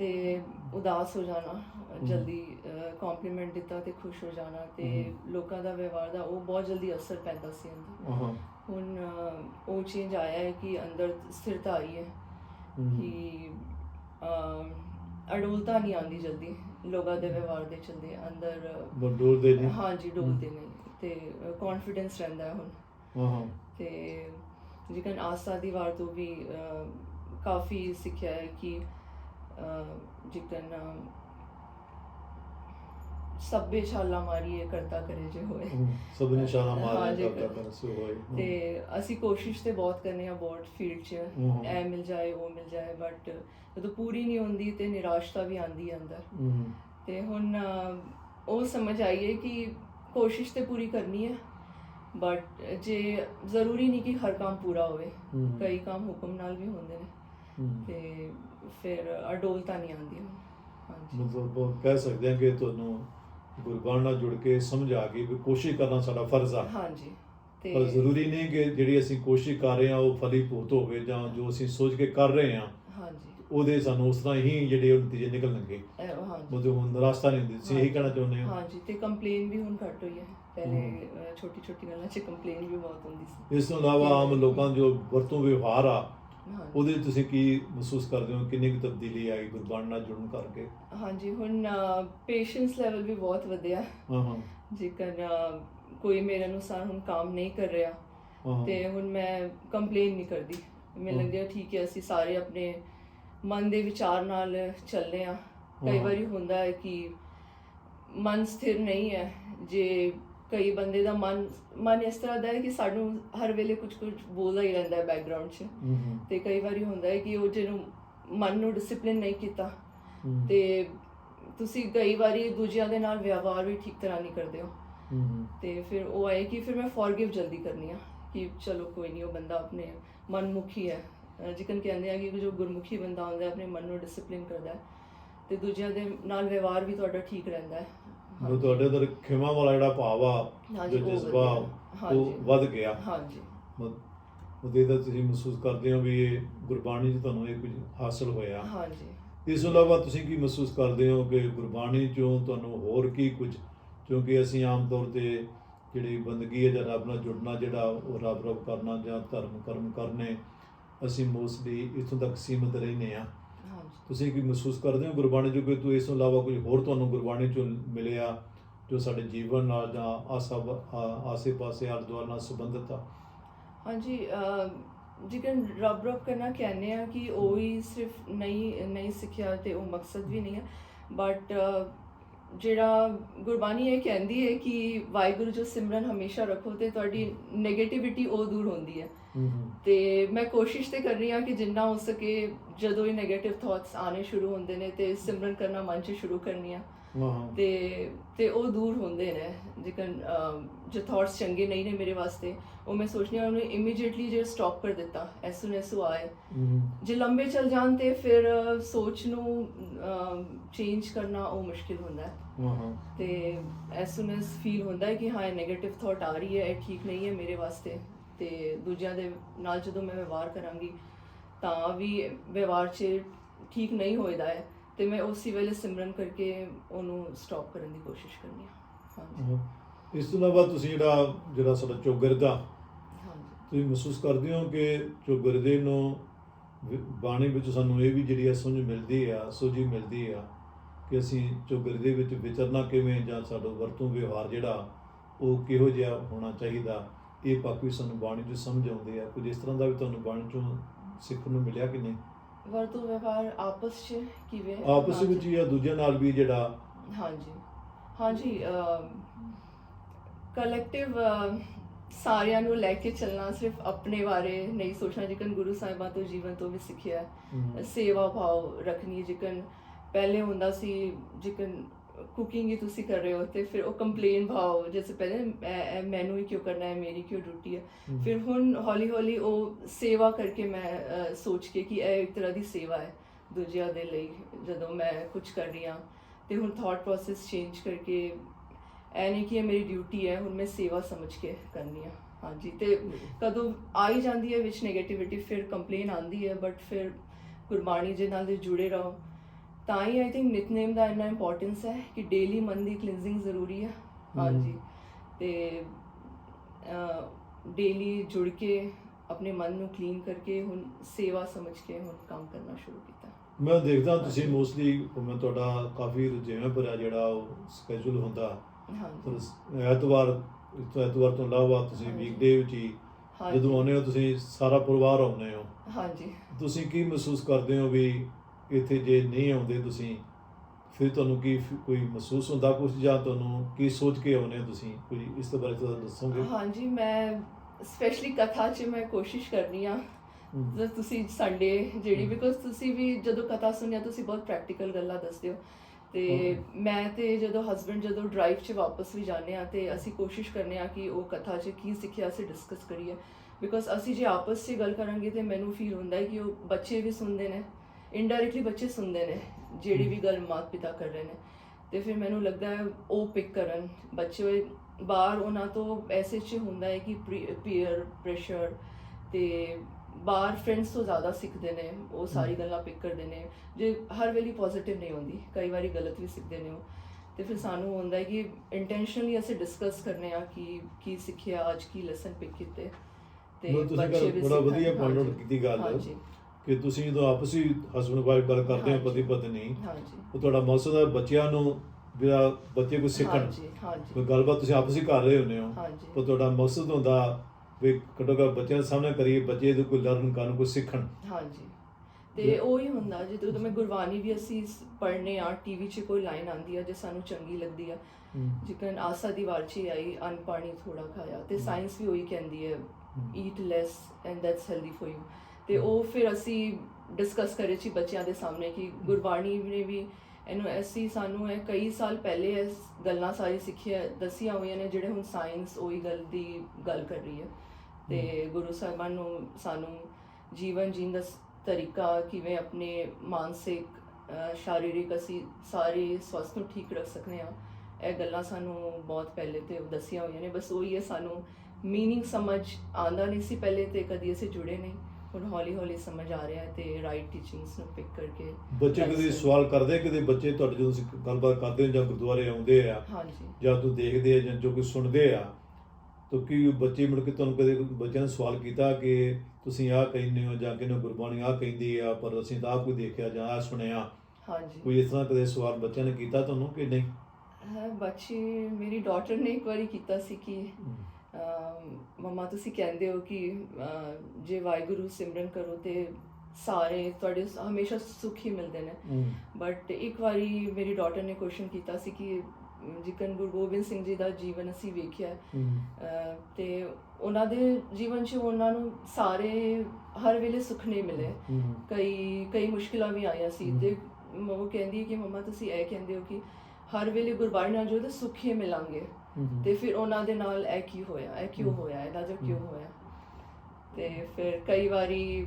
ਤੇ ਉਦਾਸ ਹੋ ਜਾਣਾ ਜਲਦੀ ਕੰਪਲੀਮੈਂਟ ਦਿੱਤਾ ਤੇ ਖੁਸ਼ ਹੋ ਜਾਣਾ ਤੇ। ਲੋਕਾਂ ਦਾ ਵਿਵਹਾਰ ਦਾ ਉਹ ਬਹੁਤ ਜਲਦੀ ਅਸਰ ਪੈਂਦਾ ਸੀ ਅੰਦਰ। ਹਾਂ। ਹੁਣ ਉਹ ਚੇਂਜ ਆਇਆ ਹੈ ਕਿ ਅੰਦਰ ਸਥਿਰਤਾ ਆਈ ਹੈ ਕਿ ਅਡੋਲਤਾ ਨਹੀਂ ਆਉਂਦੀ ਜਲਦੀ ਲੋਕਾਂ ਦੇ ਵਿਵਹਾਰ ਦੇ ਚਲਦੇ ਅੰਦਰ ਬੰਡੋਲ ਦੇ ਨਹੀਂ। ਹਾਂਜੀ ਡੋਲਦੇ ਨਹੀਂ ਤੇ ਕੌਨਫੀਡੈਂਸ ਰਹਿੰਦਾ ਹੈ ਹੁਣ। ਹਾਂ ਤੇ ਜਿਕਨ ਆਸਾ ਦੀ ਵਾਰ ਤੋਂ ਵੀ ਕਾਫੀ ਸਿੱਖਿਆ ਹੈ ਕਿ ਜਿਕਨ ਸਭੇ ਛਾਲਾ ਮਾਰੀਏ ਕਰਤਾ ਕਰੇ ਜੇ ਹੋਏ। ਸਭ ਨੇ ਮਾਰਿਆ ਜੀ। ਕਰਦਾ ਕਰ ਸੋ ਹੋਏ। ਤੇ ਅਸੀਂ ਕੋਸ਼ਿਸ਼ ਤੇ ਬਹੁਤ ਕਰਨੇ ਆ ਬੋਰਡ ਫੀਲਡ 'ਚ। ਇਹ ਮਿਲ ਜਾਏ ਉਹ ਮਿਲ ਜਾਏ ਬਟ ਜਦੋਂ ਪੂਰੀ ਨਹੀਂ ਹੁੰਦੀ ਤੇ ਨਿਰਾਸ਼ਤਾ ਵੀ ਆਂਦੀ ਹੈ ਅੰਦਰ। ਤੇ ਹੁਣ ਉਹ ਸਮਝ ਆਈ ਹੈ ਕਿ ਕੋਸ਼ਿਸ਼ ਤੇ ਪੂਰੀ ਕਰਨੀ ਹੈ ਬਟ ਜੇ ਜ਼ਰੂਰੀ ਨਹੀਂ ਕਿ ਹਰ ਕੰਮ ਪੂਰਾ ਹੋਵੇ। ਕਈ ਕੰਮ ਹੁਕਮ ਨਾਲ ਵੀ ਹੁੰਦੇ ਨੇ। ਤੇ ਫਿਰ ਅਡੋਲਤਾ ਨਹੀਂ ਆਉਂਦੀ। ਹਾਂਜੀ। ਮਤਲਬ ਕਹਿ ਸਕਦੇ ਹਾਂ ਕਿ ਤੁਹਾਨੂੰ ਗੁਰਬਾਣੀ ਨਾਲ ਜੁੜ ਕੇ ਸਮਝ ਆ ਗਈ ਵੀ ਕੋਸ਼ਿਸ਼ ਕਰਨਾ ਸਾਡਾ ਫਰਜ਼ ਆ। ਹਾਂਜੀ। ਤੇ ਪਰ ਜ਼ਰੂਰੀ ਨਹੀਂ ਕਿ ਜਿਹੜੀ ਅਸੀਂ ਕੋਸ਼ਿਸ਼ ਕਰ ਰਹੇ ਹਾਂ ਉਹ ਫਲੀਭੂਤ ਹੋਵੇ ਜਾਂ ਜੋ ਅਸੀਂ ਸੋਚ ਕੇ ਕਰ ਰਹੇ ਹਾਂ ਹਾਂਜੀ। ਉਹਦੇ ਸਾਨੂੰ ਉਸ ਤਰ੍ਹਾਂ ਹੀ ਜਿਹੜੇ ਉਹ ਨਤੀਜੇ ਨਿਕਲਣਗੇ ਇਹ ਹਾਂਜੀ। ਮਤਲਬ ਹੁਣ ਨਿਰਾਸ਼ਤਾ ਨਹੀਂ ਹੁੰਦੀ ਤੁਸੀਂ ਇਹੀ ਕਹਿਣਾ ਚਾਹੁੰਦੇ ਹੋ? ਹਾਂਜੀ ਤੇ ਕੰਪਲੇਨ ਵੀ ਹੁਣ ਘੱਟ ਹੋਈ ਹੈ। ਪਹਿਲੇ ਛੋਟੀ ਛੋਟੀ ਗੱਲਾਂ 'ਚ ਕੰਪਲੇਨ ਵੀ ਬਹੁਤ ਹੁੰਦੀ ਸੀ। ਇਸ ਤੋਂ ਇਲਾਵਾ ਆਮ ਲੋਕਾਂ ਦਾ ਜੋ ਵਰਤੋਂ ਵਿਵਹਾਰ ਆ ਉਹਦੇ ਤੁਸੀਂ ਕੀ ਮਹਿਸੂਸ ਕਰਦੇ ਹੋ? ਕਿੰਨੀ ਕੁ ਤਬਦੀਲੀ ਆਈ ਗੁਰਬਾਣੀ ਨਾਲ ਜੁੜਨ ਕਰਕੇ? ਹਾਂਜੀ ਹੁਣ ਪੇਸ਼ੈਂਸ ਲੈਵਲ ਵੀ ਬਹੁਤ ਵਧਿਆ। ਹਾਂ ਹਾਂ। ਜੇਕਰ ਕੋਈ ਮੇਰੇ ਅਨੁਸਾਰ ਹੁਣ ਕੰਮ ਨਹੀਂ ਕਰ ਰਿਹਾ ਤੇ ਹੁਣ ਮੈਂ ਕੰਪਲੇਨ ਨਹੀਂ ਕਰਦੀ। ਮੈਨੂੰ। ਲੱਗਦਾ ਠੀਕ ਹੈ ਅਸੀਂ ਸਾਰੇ ਆਪਣੇ ਮਨ ਦੇ ਵਿਚਾਰ ਨਾਲ ਚੱਲਦੇ ਆ ਕਈ। ਵਾਰੀ ਹੁੰਦਾ ਹੈ ਕਿ ਮਨ ਸਥਿਰ ਨਹੀਂ ਹੈ। ਜੇ ਕਈ ਬੰਦੇ ਦਾ ਮਨ ਮਨ ਇਸ ਤਰ੍ਹਾਂ ਦਾ ਹੈ ਕਿ ਸਾਨੂੰ ਹਰ ਵੇਲੇ ਕੁਝ ਕੁਝ ਬੋਲਦਾ ਹੀ ਰਹਿੰਦਾ ਹੈ ਬੈਕਗ੍ਰਾਉਂਡ 'ਚ। ਤੇ ਕਈ ਵਾਰੀ ਹੁੰਦਾ ਹੈ ਕਿ ਉਹ ਜਿਹਨੂੰ ਮਨ ਨੂੰ ਡਿਸਪਲਿਨ ਨਹੀਂ ਕੀਤਾ। ਤੇ ਤੁਸੀਂ ਕਈ ਵਾਰੀ ਦੂਜਿਆਂ ਦੇ ਨਾਲ ਵਿਵਹਾਰ ਵੀ ਠੀਕ ਤਰ੍ਹਾਂ ਨਹੀਂ ਕਰਦੇ ਹੋ। ਤੇ ਫਿਰ ਉਹ ਆਏ ਕਿ ਫਿਰ ਮੈਂ ਫੋਰਗਿਵ ਜਲਦੀ ਕਰਨੀ ਆ ਕਿ ਚਲੋ ਕੋਈ ਨਹੀਂ ਉਹ ਬੰਦਾ ਆਪਣੇ ਮਨਮੁਖੀ ਹੈ। ਜਿਕਨ ਕਹਿੰਦੇ ਆ ਕਿ ਜੋ ਗੁਰਮੁਖੀ ਬੰਦਾ ਹੁੰਦਾ ਹੈ ਆਪਣੇ ਮਨ ਨੂੰ ਡਿਸਪਲਿਨ ਕਰਦਾ ਹੈ। ਤੇ ਦੂਜਿਆਂ ਦੇ ਨਾਲ ਵਿਵਹਾਰ ਵੀ ਤੁਹਾਡਾ ਠੀਕ ਰਹਿੰਦਾ ਹੈ। ਮਤਲਬ ਤੁਹਾਡੇ ਅੰਦਰ ਖਿਮਾ ਵਾਲਾ ਜਿਹੜਾ ਭਾਵ ਆ ਹਾਂਜੀ, ਜੋ ਉਹ ਜਜ਼ਬਾ ਵਧੀਆ। ਉਹ ਹਾਂਜੀ। ਵੱਧ ਗਿਆ। ਹਾਂਜੀ। ਉਹਦੇ ਦਾ ਤੁਸੀਂ ਮਹਿਸੂਸ ਕਰਦੇ ਹੋ ਵੀ ਇਹ ਗੁਰਬਾਣੀ 'ਚ ਤੁਹਾਨੂੰ ਇਹ ਕੁਝ ਹਾਸਲ ਹੋਇਆ। ਹਾਂਜੀ। ਇਸ ਤੋਂ ਇਲਾਵਾ ਤੁਸੀਂ ਕੀ ਮਹਿਸੂਸ ਕਰਦੇ ਹੋ ਕਿ ਗੁਰਬਾਣੀ 'ਚੋਂ ਤੁਹਾਨੂੰ ਹੋਰ ਕੀ ਕੁਝ ਕਿਉਂਕਿ ਅਸੀਂ ਆਮ ਤੌਰ ਤੇ ਜਿਹੜੀ ਬੰਦਗੀ ਹੈ ਜਾਂ ਰੱਬ ਨਾਲ ਜੁੜਨਾ ਜਿਹੜਾ ਉਹ ਰੱਬ ਰੱਬ ਕਰਨਾ ਜਾਂ ਧਰਮ ਕਰਮ ਕਰਨੇ ਅਸੀਂ ਮੋਸਟਲੀ ਇਥੋਂ ਤੱਕ ਸੀਮਿਤ ਰਹਿੰਦੇ ਆ ਤੁਸੀਂ ਕੀ ਮਹਿਸੂਸ ਕਰਦੇ ਹੋ ਗੁਰਬਾਣੀ 'ਚੋਂ ਕਿ ਤੂੰ ਇਸ ਤੋਂ ਇਲਾਵਾ ਕੁਝ ਹੋਰ ਤੁਹਾਨੂੰ ਗੁਰਬਾਣੀ 'ਚੋਂ ਮਿਲਿਆ ਜੋ ਸਾਡੇ ਜੀਵਨ ਨਾਲ ਜਾਂ ਆਸਾ ਆਸੇ ਪਾਸੇ ਆਲੇ ਦੁਆਲੇ ਨਾਲ ਸੰਬੰਧਿਤ ਆ? ਹਾਂਜੀ ਅਹ, ਜਿਕਨ ਰੱਬ ਰੱਬ ਕਰਨਾ ਕਹਿੰਦੇ ਆ ਕਿ ਉਹ ਹੀ ਸਿਰਫ ਨਹੀਂ ਨਹੀਂ ਸਿੱਖਿਆ ਤੇ ਉਹ ਮਕਸਦ ਵੀ ਨਹੀਂ ਹੈ ਬਟ ਜਿਹੜਾ ਗੁਰਬਾਣੀ ਇਹ ਕਹਿੰਦੀ ਹੈ ਕਿ ਵਾਹਿਗੁਰੂ ਜੋ ਸਿਮਰਨ ਹਮੇਸ਼ਾ ਰੱਖੋ ਤੇ ਤੁਹਾਡੀ 네ਗੇਟਿਵਿਟੀ ਉਹ ਦੂਰ ਹੁੰਦੀ ਹੈ। ਤੇ ਮੈਂ ਕੋਸ਼ਿਸ਼ ਤੇ ਕਰ ਰਹੀ ਹਾਂ ਕਿ ਜਿੰਨਾ ਹੋ ਸਕੇ ਜਦੋਂ ਇਹ 네ਗੇਟਿਵ ਥਾਟਸ ਆਣੇ ਸ਼ੁਰੂ ਹੁੰਦੇ ਨੇ ਤੇ ਸਿਮਰਨ ਕਰਨਾ ਮਨ 'ਚ ਸ਼ੁਰੂ ਕਰਨੀ ਆ। ਹਾਂ ਤੇ ਤੇ ਉਹ ਦੂਰ ਹੁੰਦੇ ਨੇ ਜਿਕਨ ਜੋ ਥਾਟਸ ਚੰਗੇ ਨਹੀਂ ਨੇ ਮੇਰੇ ਵਾਸਤੇ ਉਹ ਮੈਂ ਸੋਚਣੀ ਆ ਉਹਨੂੰ ਇਮੀਡੀਏਟਲੀ ਜੇ ਸਟਾਪ ਕਰ ਦਿੱਤਾ ਐਸ ਸੂਨ ਐਸ ਉਹ ਆਏ। ਜੇ ਲੰਬੇ ਚਲ ਜਾਣ ਤੇ ਫਿਰ ਸੋਚ ਨੂੰ ਚੇਂਜ ਕਰਨਾ ਉਹ ਮੁਸ਼ਕਿਲ ਹੁੰਦਾ ਹੈ। ਹਾਂ ਤੇ ਐਸ ਸੂਨ ਐਸ ਫੀਲ ਹੁੰਦਾ ਹੈ ਕਿ ਹਾਂ ਇਹ 네ਗੇਟਿਵ ਥਾਟ ਆ ਰਹੀ ਹੈ ਇਹ ਠੀਕ ਨਹੀਂ ਹੈ ਮੇਰੇ ਵਾਸਤੇ ਤੇ ਦੂਜਿਆਂ ਦੇ ਨਾਲ ਜਦੋਂ ਮੈਂ ਵਿਵਹਾਰ ਕਰਾਂਗੀ ਤਾਂ ਵੀ ਵਿਵਹਾਰ 'ਚ ਠੀਕ ਨਹੀਂ ਹੋਇਦਾ ਹੈ ਤੇ ਮੈਂ ਉਸੇ ਵੇਲੇ ਸਿਮਰਨ ਕਰਕੇ ਉਹਨੂੰ ਸਟਾਪ ਕਰਨ ਦੀ ਕੋਸ਼ਿਸ਼ ਕਰਨੀ ਆ। ਹਾਂਜੀ। ਇਸ ਤੋਂ ਇਲਾਵਾ ਤੁਸੀਂ ਜਿਹੜਾ ਜਿਹੜਾ ਸਾਡਾ ਚੌਗਰਦਾ ਹਾਂਜੀ। ਤੁਸੀਂ ਮਹਿਸੂਸ ਕਰਦੇ ਹੋ ਕਿ ਚੌਗਰਦੇ ਨੂੰ ਵਿ- ਬਾਣੀ ਵਿੱਚ ਸਾਨੂੰ ਇਹ ਵੀ ਜਿਹੜੀ ਆ ਸਮਝ ਮਿਲਦੀ ਆ ਸੋਝੀ ਮਿਲਦੀ ਆ ਕਿ ਅਸੀਂ ਚੌਗਰਦੇ ਵਿੱਚ ਵਿਚਰਨਾ ਕਿਵੇਂ ਜਾਂ ਸਾਡਾ ਵਰਤੋਂ ਵਿਵਹਾਰ ਜਿਹੜਾ ਉਹ ਕਿਹੋ ਜਿਹਾ ਹੋਣਾ ਚਾਹੀਦਾ? ਇਹ ਪੱਖ ਵੀ ਸਾਨੂੰ ਬਾਣੀ ਤੋਂ ਸਮਝ ਆਉਂਦੇ ਆ ਕੁਝ ਇਸ ਤਰ੍ਹਾਂ ਦਾ ਵੀ ਤੁਹਾਨੂੰ ਬਾਣੀ ਚੋਂ ਸਿੱਖਣ ਨੂੰ ਮਿਲਿਆ ਕਿ ਨਹੀਂ? ਵਰਤੋਂ ਵਿਵਹਾਰ ਆਪਸ 'ਚ ਕਿਵੇਂ ਆਪਸ ਵਿੱਚ। ਜਾਂ ਦੂਜਿਆਂ ਨਾਲ ਵੀ ਜਿਹੜਾ ਹਾਂਜੀ। ਹਾਂਜੀ ਕਲੈਕਟਿਵ ਸਾਰਿਆਂ ਨੂੰ ਲੈ ਕੇ ਚੱਲਣਾ ਸਿਰਫ ਆਪਣੇ ਬਾਰੇ ਨਹੀਂ ਸੋਚਣਾ ਜਿਕਨ ਗੁਰੂ ਸਾਹਿਬਾਂ ਤੋਂ ਜੀਵਨ ਤੋਂ ਵੀ ਸਿੱਖਿਆ ਸੇਵਾ ਭਾਵ ਰੱਖਣੀ ਜਿਕਨ ਪਹਿਲੇ ਹੁੰਦਾ ਸੀ ਜਿਕਨ ਕੁਕਿੰਗ ਹੀ ਤੁਸੀਂ ਕਰ ਰਹੇ ਹੋ ਤੇ ਫਿਰ ਉਹ ਕੰਪਲੇਨ ਭਾਵ ਜਿਵੇਂ ਪਹਿਲੇ ਮੈਨੂੰ ਹੀ ਕਿਉਂ ਕਰਨਾ ਹੈ ਮੇਰੀ ਕਿਉਂ ਡਿਊਟੀ ਹੈ। ਫਿਰ ਹੁਣ ਹੌਲੀ ਹੌਲੀ ਉਹ ਸੇਵਾ ਕਰਕੇ ਮੈਂ ਸੋਚ ਕੇ ਕਿ ਇਹ ਇੱਕ ਤਰ੍ਹਾਂ ਦੀ ਸੇਵਾ ਹੈ ਦੂਜਿਆਂ ਦੇ ਲਈ ਜਦੋਂ ਮੈਂ ਕੁਝ ਕਰ ਰਹੀ ਹਾਂ। ਤੇ ਹੁਣ ਥਾਟ ਪ੍ਰੋਸੈਸ ਚੇਂਜ ਕਰਕੇ ਇਹ ਨਹੀਂ ਕਿ ਇਹ ਮੇਰੀ ਡਿਊਟੀ ਹੈ ਹੁਣ ਮੈਂ ਸੇਵਾ ਸਮਝ ਕੇ ਕਰਨੀ ਆ। ਹਾਂਜੀ ਤੇ ਕਦੋਂ ਆ ਹੀ ਜਾਂਦੀ ਹੈ ਵਿੱਚ 네ਗੇਟਿਵਿਟੀ ਫਿਰ ਕੰਪਲੇਨ ਆਂਦੀ ਹੈ ਬਟ ਫਿਰ ਗੁਰਬਾਣੀ ਦੇ ਨਾਲ ਜੁੜੇ ਰਹੋ। ਤਾਂ ਹੀ ਆਈ ਥਿੰਕ ਨਿਤਨੇਮ ਦਾ ਇੰਨਾ ਇੰਪੋਰਟੈਂਸ ਹੈ ਕਿ ਡੇਲੀ ਮਨ ਦੀ ਕਲੀਨਜ਼ਿੰਗ ਜ਼ਰੂਰੀ ਹੈ ਹਾਂਜੀ। ਤੇ ਡੇਲੀ ਜੁੜ ਕੇ ਆਪਣੇ ਮਨ ਨੂੰ ਕਲੀਨ ਕਰਕੇ ਹੁਣ ਸੇਵਾ ਸਮਝ ਕੇ ਹੁਣ ਕੰਮ ਕਰਨਾ ਸ਼ੁਰੂ ਕੀਤਾ। ਮੈਂ ਦੇਖਦਾ ਤੁਸੀਂ ਮੋਸਟਲੀ ਮੈਂ ਤੁਹਾਡਾ ਕਾਫੀ ਰੁਝੇਵਾਂ ਭਰਿਆ ਜਿਹੜਾ ਉਹ ਸਕੇਜੂਲ ਹੁੰਦਾ। ਹਾਂਜੀ। ਪਰ ਐਤਵਾਰ ਤੋਂ ਐਤਵਾਰ ਤੋਂ ਇਲਾਵਾ ਤੁਸੀਂ। ਵੀਕਡੇ ਵਿੱਚ ਹੀ ਜਦੋਂ ਆਉਂਦੇ ਹੋ ਤੁਸੀਂ ਸਾਰਾ ਪਰਿਵਾਰ ਆਉਂਦੇ ਹੋ। ਹਾਂਜੀ। ਤੁਸੀਂ ਕੀ ਮਹਿਸੂਸ ਕਰਦੇ ਹੋ ਵੀ ਇੱਥੇ ਜੇ ਨਹੀਂ ਆਉਂਦੇ ਤੁਸੀਂ ਫਿਰ ਤੁਹਾਨੂੰ ਕੀ ਕੋਈ ਮਹਿਸੂਸ ਹੁੰਦਾ ਕੁਝ ਜਾਂ ਤੁਹਾਨੂੰ ਕੀ ਸੋਚ ਕੇ ਆਉਂਦੇ ਤੁਸੀਂ ਕੋਈ ਇਸ ਤੋਂ ਬਾਰੇ ਥੋੜਾ ਦੱਸੋਗੇ ਹਾਂਜੀ ਮੈਂ ਸਪੈਸ਼ਲੀ ਕਥਾ 'ਚ ਮੈਂ ਕੋਸ਼ਿਸ਼ ਕਰਨੀ ਆ। ਜਦ ਤੁਸੀਂ ਸੰਡੇ ਜਿਹੜੀ। ਬਿਕੋਜ਼ ਤੁਸੀਂ ਵੀ ਜਦੋਂ ਕਥਾ ਸੁਣਿਆ ਤੁਸੀਂ ਬਹੁਤ ਪ੍ਰੈਕਟੀਕਲ ਗੱਲਾਂ ਦੱਸਦੇ ਹੋ ਤੇ। ਮੈਂ ਤੇ ਜਦੋਂ ਹਸਬੰਡ ਜਦੋਂ ਡਰਾਈਵ 'ਚ ਵਾਪਸ ਵੀ ਜਾਂਦੇ ਆ ਤੇ ਅਸੀਂ ਕੋਸ਼ਿਸ਼ ਕਰਨੇ ਆ ਕਿ ਉਹ ਕਥਾ 'ਚ ਕੀ ਸਿੱਖਿਆ ਅਸੀਂ ਡਿਸਕਸ ਕਰੀਏ ਬਿਕੋਜ਼ ਅਸੀਂ ਜੇ ਆਪਸ 'ਚ ਗੱਲ ਕਰਾਂਗੇ ਤੇ ਮੈਨੂੰ ਫੀਲ ਹੁੰਦਾ ਹੈ ਕਿ ਉਹ ਬੱਚੇ ਵੀ ਸੁਣਦੇ ਨੇ ਇਨਡਾਇਰੈਕਟਲੀ ਬੱਚੇ ਸੁਣਦੇ ਨੇ ਜਿਹੜੀ ਵੀ ਗੱਲ ਮਾਤ ਪਿਤਾ ਕਰ ਰਹੇ ਨੇ। ਤੇ ਫਿਰ ਮੈਨੂੰ ਲੱਗਦਾ ਹੈ ਉਹ ਪਿਕ ਕਰਨ। ਬੱਚੇ ਬਾਹਰ ਉਹਨਾਂ ਤੋਂ ਐਸੇ ਚ ਹੁੰਦਾ ਹੈ ਕਿ ਪੀਅਰ ਪ੍ਰੈਸ਼ਰ ਤੇ ਬਾਹਰ ਫਰੈਂਡਸ ਤੋਂ ਜ਼ਿਆਦਾ ਸਿੱਖਦੇ ਨੇ ਉਹ ਸਾਰੀ ਗੱਲਾਂ ਪਿਕ ਕਰਦੇ ਨੇ। ਜੇ ਹਰ ਵੇਲੇ ਪੋਜ਼ਿਟਿਵ ਨਹੀਂ ਹੁੰਦੀ ਕਈ ਵਾਰੀ ਗਲਤ ਵੀ ਸਿੱਖਦੇ ਨੇ ਉਹ। ਤੇ ਫਿਰ ਸਾਨੂੰ ਹੁੰਦਾ ਹੈ ਕਿ ਇੰਟੈਂਸ਼ਨਲੀ ਅਸੀਂ ਡਿਸਕਸ ਕਰਨੇ ਆ ਕਿ ਕੀ ਸਿੱਖਿਆ ਅੱਜ ਕੀ ਲੈਸਨ ਪਿਕ ਕੀਤੇ। ਮਤਲਬ ਤੁਸੀਂ ਗੱਲ- ਬੜਾ। ਵਧੀਆ out ਹਾਂਜੀ, ਕੀਤੀ ਗੱਲ। ਹਾਂਜੀ। ਕਿ ਤੁਸੀਂ ਜਦੋਂ ਆਪਸ ਹਸਬੰਡ ਵਾਈਫ ਗੱਲ ਕਰਦੇ ਹੋ। ਪਤੀ ਪਤਨੀ ਹਾਂਜੀ। ਉਹ ਤੁਹਾਡਾ ਮਕਸਦ ਹੈ ਬੱਚਿਆਂ ਨੂੰ ਜਿਹੜਾ ਬੱਚੇ ਕੁਝ ਸਿੱਖਣ। ਹਾਂਜੀ ਹਾਂਜੀ। ਕੋਈ ਗੱਲਬਾਤ ਤੁਸੀਂ ਆਪਸ ਕਰ ਰਹੇ ਹੁੰਦੇ ਹੋ। ਹਾਂਜੀ। ਤਾਂ ਤੁਹਾਡਾ ਮਕਸਦ ਹੁੰਦਾ ਵੀ ਘੱਟੋ ਘੱਟ ਬੱਚਿਆਂ ਦੇ ਸਾਹਮਣੇ ਕਰੀਏ ਬੱਚੇ ਇਹਦੇ ਕੋਈ ਲਰਨ ਕਰਨ ਕੋਈ ਸਿੱਖਣ। ਹਾਂਜੀ। ਤੇ ਉਹੀ ਹੁੰਦਾ ਜਦੋਂ ਮੈਂ ਗੁਰਬਾਣੀ ਵੀ ਅਸੀਂ ਪੜ੍ਹਨੇ ਆ ਟੀਵੀ 'ਚ ਕੋਈ ਲਾਈਨ ਆਂਦੀ ਆ ਜੇ ਸਾਨੂੰ ਚੰਗੀ ਲੱਗਦੀ ਆ। ਜਿਕਨ ਆਸਾ ਦੀ ਵਾਰਚੀ ਆਈ ਅਨ ਪਾਣੀ ਥੋੜਾ ਖਾਇਆ। ਤੇ ਸਾਇੰਸ ਵੀ ਉਹੀ ਕਹਿੰਦੀ ਹੈ eat less and that's healthy for you ਤੇ ਉਹ ਫਿਰ ਅਸੀਂ ਡਿਸਕਸ ਕਰੇ ਸੀ ਬੱਚਿਆਂ ਦੇ ਸਾਹਮਣੇ ਕਿ ਗੁਰਬਾਣੀ ਨੇ ਵੀ ਇਹਨੂੰ ਐਸੀ ਸਾਨੂੰ ਇਹ ਕਈ ਸਾਲ ਪਹਿਲੇ ਇਸ ਗੱਲਾਂ ਸਾਰੀ ਸਿੱਖਿਆ ਦਸੀਆਂ ਹੋਈਆਂ ਨੇ ਜਿਹੜੇ ਹੁਣ ਸਾਇੰਸ ਉਹੀ ਗੱਲ ਦੀ ਗੱਲ ਕਰ ਰਹੀ ਹੈ ਤੇ ਗੁਰੂ ਸਾਹਿਬਾਨ ਨੂੰ ਸਾਨੂੰ ਜੀਵਨ ਜੀਣ ਦਾ ਸ- ਤਰੀਕਾ ਕਿਵੇਂ ਆਪਣੇ ਮਾਨਸਿਕ ਅਹ, ਸ਼ਾਰੀਰਿਕ ਅਸੀਂ ਸਾਰੇ ਸਵਸਥ ਨੂੰ ਠੀਕ ਰੱਖ ਸਕਦੇ ਹਾਂ ਇਹ ਗੱਲਾਂ ਸਾਨੂੰ ਬਹੁਤ ਪਹਿਲੇ ਤੇ ਦਸੀਆਂ ਹੋਈਆਂ ਨੇ ਬਸ ਉਹੀ ਹੈ ਸਾਨੂੰ मीनिंग ਸਮਝ ਆਂਦਾ ਨਹੀਂ ਸੀ ਪਹਿਲੇ ਤੇ ਕਦੀ ਅਸੀਂ ਜੁੜੇ ਨਹੀਂ ਹੁਣ ਹੌਲੀ ਹੌਲੀ ਸਮਝ ਆ ਰਿਹਾ ਹੈ ਤੇ ਰਾਈਟ ਟੀਚਿੰਗਸ ਨੂੰ ਪਿਕ ਕਰਕੇ ਬੱਚੇ ਕਦੇ. ਸਵਾਲ ਕਰਦੇ ਕਦੇ ਬੱਚੇ ਤੁਹਾਡੇ ਜਦੋਂ ਤੁਸੀਂ ਗੱਲਬਾਤ ਕਰਦੇ ਹੋ ਜਾਂ ਗੁਰਦੁਆਰੇ ਆਉਂਦੇ ਆ ਹਾਂਜੀ। ਜਾਂ ਤੂੰ ਦੇਖਦੇ ਆ ਜਾਂ ਜੋ ਕੁਝ ਸੁਣਦੇ ਆ ਤਾਂ ਕੀ ਬੱਚੇ ਮੁੜ ਕੇ ਤੁਹਾਨੂੰ ਕਦੇ ਬੱਚਿਆਂ ਨੇ ਸਵਾਲ ਕੀਤਾ ਕਿ ਤੁਸੀਂ ਆਹ ਕਹਿੰਦੇ ਹੋ ਜਾਂ ਕਿਨੂੰ ਗੁਰਬਾਣੀ ਆਹ ਕਹਿੰਦੀ ਆ ਪਰ ਅਸੀਂ ਤਾਂ ਆਹ ਕੋਈ ਦੇਖਿਆ ਜਾਂ ਆਹ ਸੁਣਿਆ? ਹਾਂਜੀ। ਕੋਈ ਇਸ ਤਰ੍ਹਾਂ ਕਦੇ ਸਵਾਲ ਬੱਚਿਆਂ ਨੇ ਕੀਤਾ ਤੁਹਾਨੂੰ ਕਿ ਨਹੀਂ? ਹਾਂ ਬੱਚੇ ਮੇਰੀ ਡਾਟਰ ਨੇ ਇੱਕ ਵਾਰੀ ਕੀਤਾ ਸੀ ਕਿ ਮੰਮਾ ਤੁਸੀਂ ਕਹਿੰਦੇ ਹੋ ਕਿ ਜੇ ਵਾਹਿਗੁਰੂ ਸਿਮਰਨ ਕਰੋ ਤੇ ਸਾਰੇ ਤੁਹਾਡੇ ਹਮੇਸ਼ਾ ਸੁੱਖ ਹੀ ਮਿਲਦੇ ਨੇ। ਬਟ ਇੱਕ ਵਾਰੀ ਮੇਰੀ ਡਾਟਰ ਨੇ ਕੁਐਸਚਨ ਕੀਤਾ ਸੀ ਕਿ ਜਿਕਨ ਗੁਰੂ ਗੋਬਿੰਦ ਸਿੰਘ ਜੀ ਦਾ ਜੀਵਨ ਅਸੀਂ ਵੇਖਿਆ ਤੇ ਉਹਨਾਂ ਦੇ ਜੀਵਨ 'ਚ ਉਹਨਾਂ ਨੂੰ ਸਾਰੇ ਹਰ ਵੇਲੇ ਸੁੱਖ ਨਹੀਂ ਮਿਲੇ। ਕਈ ਕਈ ਮੁਸ਼ਕਿਲਾਂ ਵੀ ਆਈਆਂ ਸੀ। ਤੇ ਉਹ ਕਹਿੰਦੀ ਕਿ ਮਮਾ ਤੁਸੀਂ ਇਹ ਕਹਿੰਦੇ ਹੋ ਕਿ ਹਰ ਵੇਲੇ ਗੁਰਬਾਣੀ ਨਾਲ ਜੋ ਤੇ ਸੁੱਖ ਹੀ ਮਿਲਾਂਗੇ। ਤੇ ਫਿਰ ਉਹਨਾਂ ਦੇ ਨਾਲ ਇਹ ਕੀ ਹੋਇਆ ਇਹ ਕਿਉਂ। ਹੋਇਆ ਇਹਦਾ ਜੋ ਕਿਉਂ। ਹੋਇਆ? ਤੇ ਫਿਰ ਕਈ ਵਾਰੀ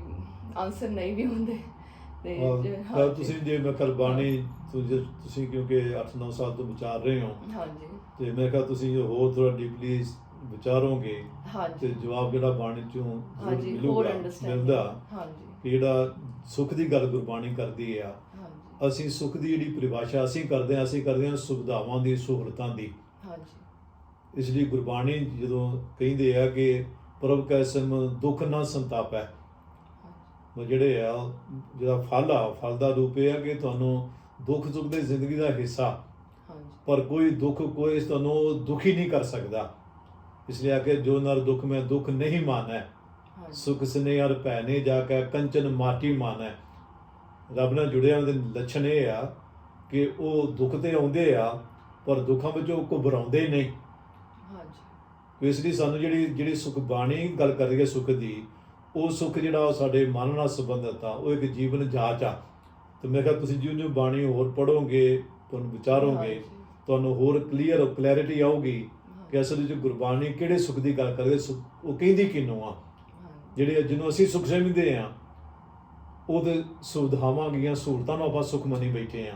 ਆਨਸਰ ਨਹੀਂ ਵੀ ਹੁੰਦੇ। ਤੇ ਤਾਂ। ਤੁਸੀਂ ਜੇ ਮੈਂ ਕੁਰਬਾਨੀ ਤੁਸੀਂ ਤੁਸੀਂ ਕਿਉਂਕਿ 8-9 ਸਾਲ ਤੋਂ ਵਿਚਾਰ ਰਹੇ ਹੋ ਹਾਂਜੀ। ਤੇ ਮੈਂ ਕਿਹਾ ਤੁਸੀਂ ਹੋਰ ਥੋੜਾ ਡੀਪਲੀ ਵਿਚਾਰੋਗੇ ਤੇ ਹਾਂਜੀ ਜਵਾਬ ਜਿਹੜਾ ਬਾਣੀ ਚੋਂ ਹਾਂਜੀ ਹੋਰ ਮਿਲਦਾ। ਹਾਂਜੀ। ਜਿਹੜਾ ਸੁੱਖ ਦੀ ਗੱਲ ਗੁਰਬਾਣੀ ਕਰਦੀ ਆ ਹਾਂਜੀ। ਅਸੀਂ ਸੁੱਖ ਦੀ ਜਿਹੜੀ ਪਰਿਭਾਸ਼ਾ ਅਸੀਂ ਕਰਦੇ ਹਾਂ ਅਸੀਂ ਕਰਦੇ ਹਾਂ ਸੁਵਿਧਾਵਾਂ ਦੀ ਸਹੂਲਤਾਂ ਦੀ। ਹਾਂਜੀ। ਇਸ ਲਈ ਗੁਰਬਾਣੀ ਜਦੋਂ ਕਹਿੰਦੇ ਆ ਕਿ ਪ੍ਰਭ ਕੈ ਸਿਮ ਦੁੱਖ ਨਾ ਸੰਤਾਪੈ। ਉਹ ਜਿਹੜੇ ਆ ਜਿਹੜਾ ਫਲ ਆ ਫਲ ਦਾ ਰੂਪ ਇਹ ਆ ਕਿ ਤੁਹਾਨੂੰ ਦੁੱਖ ਸੁੱਖ ਦੀ ਜ਼ਿੰਦਗੀ ਦਾ ਹਿੱਸਾ। ਹਾਂਜੀ। ਪਰ ਕੋਈ ਦੁੱਖ ਕੋਈ ਤੁਹਾਨੂੰ ਦੁਖੀ ਨਹੀਂ ਕਰ ਸਕਦਾ। ਇਸ ਲਈ ਆ ਕਿ ਜੋ ਨਰ ਦੁੱਖ ਮੈਂ ਦੁੱਖ ਨਹੀਂ ਮਾਨੈ। ਸੁਖ ਸਨੇ ਅਰ ਭੈਨੇ ਜਾ ਕੇ ਕੰਚਨ ਮਾਟੀ ਮਾਨੈ। ਰੱਬ ਨਾਲ ਜੁੜਿਆਂ ਦੇ ਲੱਛਣ ਇਹ ਆ ਕਿ ਉਹ ਦੁੱਖ ਤੇ ਆਉਂਦੇ ਆ ਪਰ ਦੁੱਖਾਂ ਵਿੱਚ ਘਬਰਾਉਂਦੇ ਨਹੀਂ। ਹਾਂਜੀ। ਇਸ ਲਈ ਸਾਨੂੰ ਜਿਹੜੀ ਜਿਹੜੀ ਸੁਖ ਬਾਣੀ ਗੱਲ ਕਰ ਰਹੀ ਹੈ ਸੁਖ ਦੀ ਉਹ ਸੁਖ ਜਿਹੜਾ ਉਹ ਸਾਡੇ ਮਨ ਨਾਲ ਸੰਬੰਧਿਤ ਆ ਉਹ ਇੱਕ ਜੀਵਨ ਜਾਂਚ ਆ। ਤੇ ਮੈਂ ਕਿਹਾ ਤੁਸੀਂ ਜਿਉਂ ਜਿਉਂ ਬਾਣੀ ਹੋਰ ਪੜੋਗੇ ਤੁਹਾਨੂੰ ਵਿਚਾਰੋਗੇ। ਤੁਹਾਨੂੰ ਹੋਰ ਕਲੀਅਰ ਕਲੈਰਿਟੀ ਆਊਗੀ ਕਿ ਅਸਲ ਵਿੱਚ ਗੁਰਬਾਣੀ ਕਿਹੜੇ ਸੁੱਖ ਦੀ ਗੱਲ ਕਰਦੇ ਉਹ ਕਹਿੰਦੀ ਕਿਨੂੰ ਆ? ਜਿਹੜੇ ਜਿਹਨੂੰ ਅਸੀਂ ਸੁੱਖ ਸਮਝਦੇ ਆ ਉਹਦੇ ਸੁਵਿਧਾਵਾਂ ਗਈਆਂ ਸਹੂਲਤਾਂ ਨੂੰ ਆਪਾਂ ਸੁੱਖ ਮੰਨੀ ਬੈਠੇ ਆ।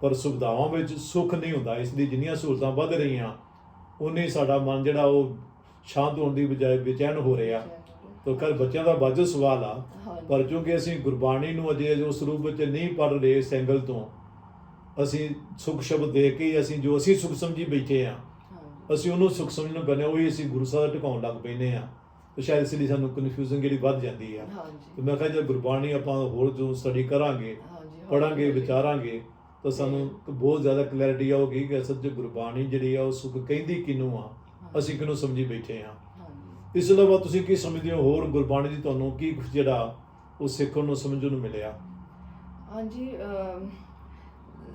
ਪਰ ਸੁਵਿਧਾਵਾਂ ਵਿੱਚ ਸੁੱਖ ਨਹੀਂ ਹੁੰਦਾ ਇਸ ਲਈ ਜਿੰਨੀਆਂ ਸਹੂਲਤਾਂ ਵੱਧ ਰਹੀਆਂ ਉਨੇ ਹੀ ਸਾਡਾ ਮਨ ਜਿਹੜਾ ਉਹ ਸ਼ਾਂਤ ਹੋਣ ਦੀ ਬਜਾਏ ਬੇਚੈਨ ਹੋ ਰਿਹਾ। ਤੋ ਕਰ ਬੱਚਿਆਂ ਦਾ ਬਾਜੂ ਸਵਾਲ ਆ। ਪਰ ਕਿਉਂਕਿ ਅਸੀਂ ਗੁਰਬਾਣੀ ਨੂੰ ਅਜੇ ਉਸ ਰੂਪ ਵਿੱਚ ਨਹੀਂ ਪੜ੍ਹ ਰਹੇ ਇਸ ਐਂਗਲ ਤੋਂ ਅਸੀਂ ਸੁਖ ਸ਼ਬਦ ਦੇ ਕੇ ਅਸੀਂ ਜੋ ਅਸੀਂ ਸੁਖ ਸਮਝੀ ਬੈਠੇ ਆ ਅਸੀਂ ਉਹਨੂੰ ਸੁਖ ਸਮਝਣ ਬੰਨੇ ਉਹੀ ਅਸੀਂ ਗੁਰੂ ਸਾਹਿਬ ਟਿਕਾਉਣ ਲੱਗ ਪੈਨੇ ਆ ਤੇ ਸ਼ਾਇਦ ਇਸ ਲਈ ਸਾਨੂੰ ਕਨਫਿਊਜ਼ਨ ਜਿਹੜੀ ਵੱਧ ਜਾਂਦੀ ਆ। ਤੇ ਮੈਂ ਕਿਹਾ ਜੇ ਗੁਰਬਾਣੀ ਆਪਾਂ ਹੋਰ ਜੋ ਸਟੱਡੀ ਕਰਾਂਗੇ ਪੜਾਂਗੇ ਵਿਚਾਰਾਂਗੇ ਤਾਂ ਸਾਨੂੰ ਬਹੁਤ ਜ਼ਿਆਦਾ ਕਲੈਰਿਟੀ ਆਊਗੀ ਕਿ ਅਸਲ 'ਚ ਗੁਰਬਾਣੀ ਜਿਹੜੀ ਆ ਉਹ ਸੁਖ ਕਹਿੰਦੀ ਕਿਨੂੰ ਆ? ਅਸੀਂ ਕਿਨੂੰ ਸਮਝੀ ਬੈਠੇ ਆ ਇਸ ਤੋਂ ਇਲਾਵਾ ਤੁਸੀਂ ਕੀ ਸਮਝਦੇ ਹੋ? ਹੋਰ ਗੁਰਬਾਣੀ ਦੀ ਤੁਹਾਨੂੰ ਕੀ ਕੁਛ ਜਿਹੜਾ ਉਹ ਸਿੱਖਣ ਨੂੰ ਸਮਝਣ ਨੂੰ ਮਿਲਿਆ? ਹਾਂਜੀ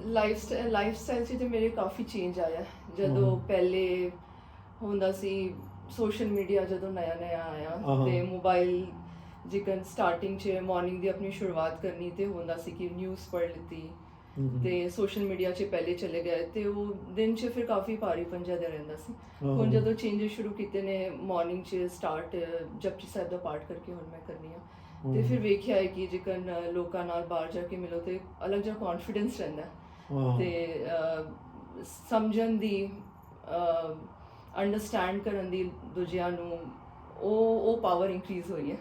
ਲਾਈਫ ਲਾਈਫ ਸਟਾਈਲ 'ਚ ਤੇ ਮੇਰੇ ਕਾਫੀ ਚੇਂਜ ਆਇਆ। ਜਦੋਂ। ਪਹਿਲੇ ਹੁੰਦਾ ਸੀ ਸੋਸ਼ਲ ਮੀਡੀਆ ਜਦੋਂ ਨਇਆ ਨਇਆ ਆਇਆ। ਤੇ ਮੋਬਾਈਲ ਜਿਕਨ ਸਟਾਰਟਿੰਗ 'ਚ ਮਾਰਨਿੰਗ ਦੀ ਆਪਣੀ ਸ਼ੁਰੂਆਤ ਕਰਨੀ ਤੇ ਹੁੰਦਾ ਸੀ ਕਿ ਨਿਊਜ਼ ਪੜ੍ਹ ਲਿੱਤੀ। ਤੇ ਸੋਸ਼ਲ ਮੀਡੀਆ 'ਚ ਪਹਿਲੇ ਚਲੇ ਗਏ ਤੇ ਉਹ ਦਿਨ 'ਚ ਫਿਰ ਕਾਫੀ ਭਾਰੀ ਜਿਹਾ ਰਹਿੰਦਾ ਸੀ। ਹੁਣ। ਜਦੋਂ ਚੇਂਜਸ ਸ਼ੁਰੂ ਕੀਤੇ ਨੇ ਮਾਰਨਿੰਗ 'ਚ ਸਟਾਰਟ ਜਪਜੀ ਸਾਹਿਬ ਦਾ ਪਾਠ ਕਰਕੇ ਹੁਣ ਮੈਂ ਕਰਨੀ ਆ। ਤੇ ਫਿਰ ਵੇਖਿਆ ਹੈ ਕਿ ਜਿਕਨ ਅ, ਲੋਕਾਂ ਨਾਲ ਬਾਹਰ ਜਾ ਕੇ ਮਿਲੋ ਤੇ ਅਲੱਗ ਜਿਹਾ ਕੌਨਫੀਡੈਂਸ ਰਹਿੰਦਾ। ਤੇ ਸਮਝਣ ਦੀ ਅੰਡਰਸਟੈਂਡ ਕਰਨ ਦੀ ਦੂਜਿਆਂ ਨੂੰ ਉਹ ਉਹ ਪਾਵਰ ਇਨਕਰੀਜ਼ ਹੋਈ ਹਾਂ।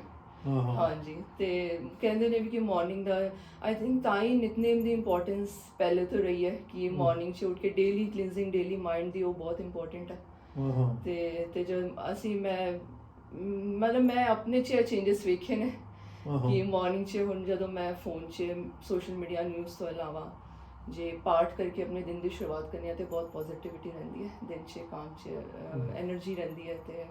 ਹਾਂਜੀ ਤੇ ਕਹਿੰਦੇ ਨੇ ਵੀ ਕਿ ਮਾਰਨਿੰਗ ਦਾ ਆਈ ਥਿੰਕ ਤਾਂ ਹੀ ਨਿਕਨੇਮ ਦੀ ਇੰਪੋਰਟੈਂਸ ਪਹਿਲੇ ਤੋਂ ਰਹੀ ਹੈ ਕਿ ਮਾਰਨਿੰਗ ਚ ਕੇ ਡੇਲੀ ਕਲੀਨਿੰਗ ਡੇਲੀ ਮਾਈਂਡ ਦੀ ਉਹ ਬਹੁਤ ਇੰਪੋਰਟੈਂਟ ਹੈ। ਤੇ ਤੇ ਜਦ ਅਸੀਂ ਮੈਂ ਮਤਲਬ ਮੈਂ ਆਪਣੇ ਚ ਚੇਂਜਸ ਵੇਖੇ ਨੇ ਕਿ ਮਾਰਨਿੰਗ ਚ ਹੁਣ ਜਦੋਂ ਮੈਂ ਫੋਨ 'ਚ ਸੋਸ਼ਲ ਮੀਡੀਆ ਨਿਊਜ਼ ਤੋਂ ਇਲਾਵਾ ਜੇ ਪਾਠ ਕਰਕੇ ਆਪਣੇ ਦਿਨ ਦੀ ਸ਼ੁਰੂਆਤ ਕਰਨੀ ਹੈ ਤੇ ਬਹੁਤ ਪੋਜ਼ਿਟਿਵਿਟੀ ਰਹਿੰਦੀ ਹੈ ਦਿਨ 'ਚ ਕੰਮ 'ਚ એનર્ਜੀ ਰਹਿੰਦੀ ਹੈ ਤੇ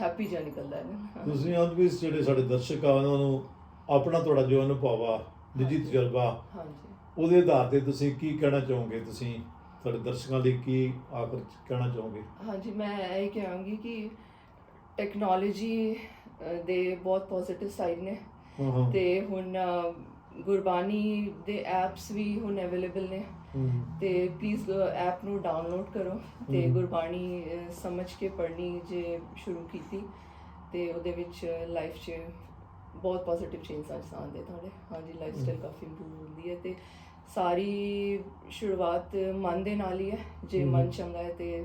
ਹੈਪੀ ਜਿਹਾ ਨਿਕਲਦਾ ਹੈ। ਨਾ ਤੁਸੀਂ ਅੱਜ ਵੀ ਜਿਹੜੇ ਸਾਡੇ ਦਰਸ਼ਕ ਆ ਉਹਨਾਂ ਨੂੰ ਆਪਣਾ ਤੁਹਾਡਾ ਜੋ ਅਨੁਭਵ ਆ ਨਿੱਜੀ ਤਜਰਬਾ ਹਾਂਜੀ। ਉਹਦੇ ਆਧਾਰ ਤੇ ਤੁਸੀਂ ਕੀ ਕਹਿਣਾ ਚਾਹੋਗੇ? ਤੁਸੀਂ ਤੁਹਾਡੇ ਦਰਸ਼ਕਾਂ ਲਈ ਕੀ ਆਖਰ ਕਹਿਣਾ ਚਾਹੋਗੇ? ਹਾਂਜੀ ਮੈਂ ਇਹ ਕਹਾਂਗੀ ਕਿ ਟੈਕਨੋਲੋਜੀ ਦੇ ਬਹੁਤ ਪੋਜ਼ਿਟਿਵ ਸਾਈਡ ਨੇ। ਤੇ ਹੁਣ ਗੁਰਬਾਣੀ ਦੇ ਐਪਸ ਵੀ ਹੁਣ ਅਵੇਲੇਬਲ ਨੇ। ਤੇ ਪਲੀਜ਼ ਐਪ ਨੂੰ ਡਾਊਨਲੋਡ ਕਰੋ ਤੇ। ਗੁਰਬਾਣੀ ਸਮਝ ਕੇ ਪੜ੍ਹਨੀ ਜੇ ਸ਼ੁਰੂ ਕੀਤੀ ਤੇ ਉਹਦੇ ਵਿੱਚ ਲਾਈਫ 'ਚ ਬਹੁਤ ਪੋਜ਼ਿਟਿਵ ਚੇਂਜਸ ਆਉਂਦੇ ਤੁਹਾਡੇ। ਹਾਂਜੀ ਲਾਈਫ ਸਟਾਈਲ ਕਾਫੀ ਇੰਪਰੂਵ ਹੁੰਦੀ ਹੈ ਤੇ ਸਾਰੀ ਸ਼ੁਰੂਆਤ ਮਨ ਦੇ ਨਾਲ ਹੀ ਹੈ। ਜੇ। ਮਨ ਚੰਗਾ ਹੈ ਤੇ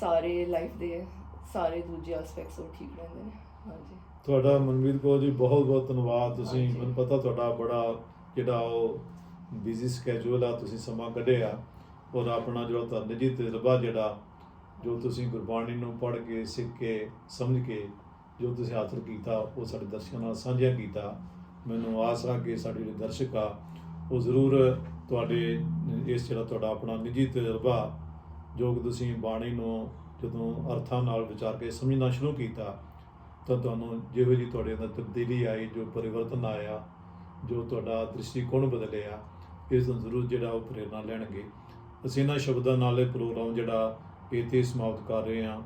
ਸਾਰੇ ਲਾਈਫ ਦੇ ਸਾਰੇ ਦੂਜੇ ਐਸਪੈਕਟਸ ਉਹ ਠੀਕ ਰਹਿੰਦੇ ਨੇ। ਹਾਂਜੀ। ਤੁਹਾਡਾ ਮਨਵੀਰ ਕੌਰ ਜੀ ਬਹੁਤ ਬਹੁਤ ਧੰਨਵਾਦ। ਤੁਸੀਂ। ਮੈਨੂੰ ਪਤਾ ਤੁਹਾਡਾ ਬੜਾ ਜਿਹੜਾ ਉਹ ਬਿਜ਼ੀ ਸਕੇਜੂਲ ਆ, ਤੁਸੀਂ ਸਮਾਂ ਕੱਢਿਆ। ਔਰ ਆਪਣਾ ਜਿਹੜਾ ਤੁਹਾਡਾ ਨਿੱਜੀ ਤਜਰਬਾ ਜਿਹੜਾ, ਜੋ ਤੁਸੀਂ ਗੁਰਬਾਣੀ ਨੂੰ ਪੜ੍ਹ ਕੇ, ਸਿੱਖ ਕੇ, ਸਮਝ ਕੇ, ਜੋ ਤੁਸੀਂ ਹਾਸਲ ਕੀਤਾ, ਉਹ ਸਾਡੇ ਦਰਸ਼ਕਾਂ ਨਾਲ ਸਾਂਝਾ ਕੀਤਾ। ਮੈਨੂੰ ਆਸ ਆ ਕਿ ਸਾਡੇ ਜਿਹੜੇ ਦਰਸ਼ਕ ਆ, ਉਹ ਜ਼ਰੂਰ ਤੁਹਾਡੇ, ਇਸ ਜਿਹੜਾ ਤੁਹਾਡਾ ਆਪਣਾ ਨਿੱਜੀ ਤਜਰਬਾ, ਜੋ ਕਿ ਤੁਸੀਂ ਬਾਣੀ ਨੂੰ ਜਦੋਂ ਅਰਥਾਂ ਨਾਲ ਵਿਚਾਰ ਕੇ ਸਮਝਣਾ ਸ਼ੁਰੂ ਕੀਤਾ, ਤਾਂ ਤੁਹਾਨੂੰ ਜਿਹੋ ਜੀ ਤੁਹਾਡੇ ਅੰਦਰ ਤਬਦੀਲੀ ਆਈ, ਜੋ ਪਰਿਵਰਤਨ ਆਇਆ, ਜੋ ਤੁਹਾਡਾ ਦ੍ਰਿਸ਼ਟੀਕੋਣ ਬਦਲਿਆ। ਇਸ ਤੋਂ ਜ਼ਰੂਰ ਜਿਹੜਾ ਉਹ ਪ੍ਰੇਰਨਾ ਲੈਣਗੇ। ਅਸੀਂ ਇਹਨਾਂ ਸ਼ਬਦਾਂ ਨਾਲ ਇਹ ਪ੍ਰੋਗਰਾਮ ਜਿਹੜਾ ਇੱਥੇ ਸਮਾਪਤ ਕਰ ਰਹੇ ਹਾਂ।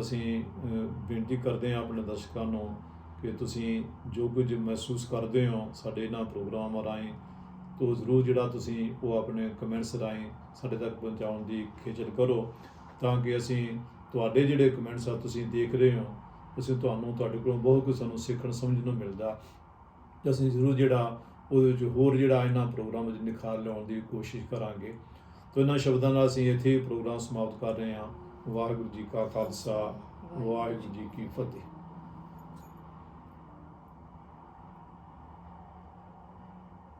ਅਸੀਂ ਬੇਨਤੀ ਕਰਦੇ ਹਾਂ ਆਪਣੇ ਦਰਸ਼ਕਾਂ ਨੂੰ ਕਿ ਤੁਸੀਂ ਜੋ ਕੁਝ ਮਹਿਸੂਸ ਕਰਦੇ ਹੋ ਸਾਡੇ ਇਹਨਾਂ ਪ੍ਰੋਗਰਾਮਾਂ ਰਾਹੀਂ, ਤੋਂ ਜ਼ਰੂਰ ਜਿਹੜਾ ਤੁਸੀਂ ਉਹ ਆਪਣੇ ਕਮੈਂਟਸ ਰਾਹੀਂ ਸਾਡੇ ਤੱਕ ਪਹੁੰਚਾਉਣ ਦੀ ਖੇਚਲ ਕਰੋ ਤਾਂ ਕਿ ਅਸੀਂ ਤੁਹਾਡੇ ਜਿਹੜੇ ਕਮੈਂਟਸ ਆ ਤੁਸੀਂ ਦੇਖ ਰਹੇ ਹੋ, ਅਸੀਂ ਤੁਹਾਨੂੰ ਤੁਹਾਡੇ ਕੋਲੋਂ ਬਹੁਤ ਕੁਝ ਸਾਨੂੰ ਸਿੱਖਣ ਸਮਝਣ ਨੂੰ ਮਿਲਦਾ। ਤੇ ਅਸੀਂ ਜ਼ਰੂਰ ਜਿਹੜਾ ਉਹਦੇ ਵਿੱਚ ਹੋਰ ਜਿਹੜਾ ਇਹਨਾਂ ਪ੍ਰੋਗਰਾਮ ਵਿੱਚ ਨਿਖਾਰ ਲਿਆਉਣ ਦੀ ਕੋਸ਼ਿਸ਼ ਕਰਾਂਗੇ। ਤੋਂ ਇਹਨਾਂ ਸ਼ਬਦਾਂ ਨਾਲ ਅਸੀਂ ਇੱਥੇ ਹੀ ਪ੍ਰੋਗਰਾਮ ਸਮਾਪਤ ਕਰ ਰਹੇ ਹਾਂ। ਵਾਹਿਗੁਰੂ ਜੀ ਕਾ ਖਾਲਸਾ, ਵਾਹਿਗੁਰੂ ਜੀ ਕੀ ਫਤਿਹ।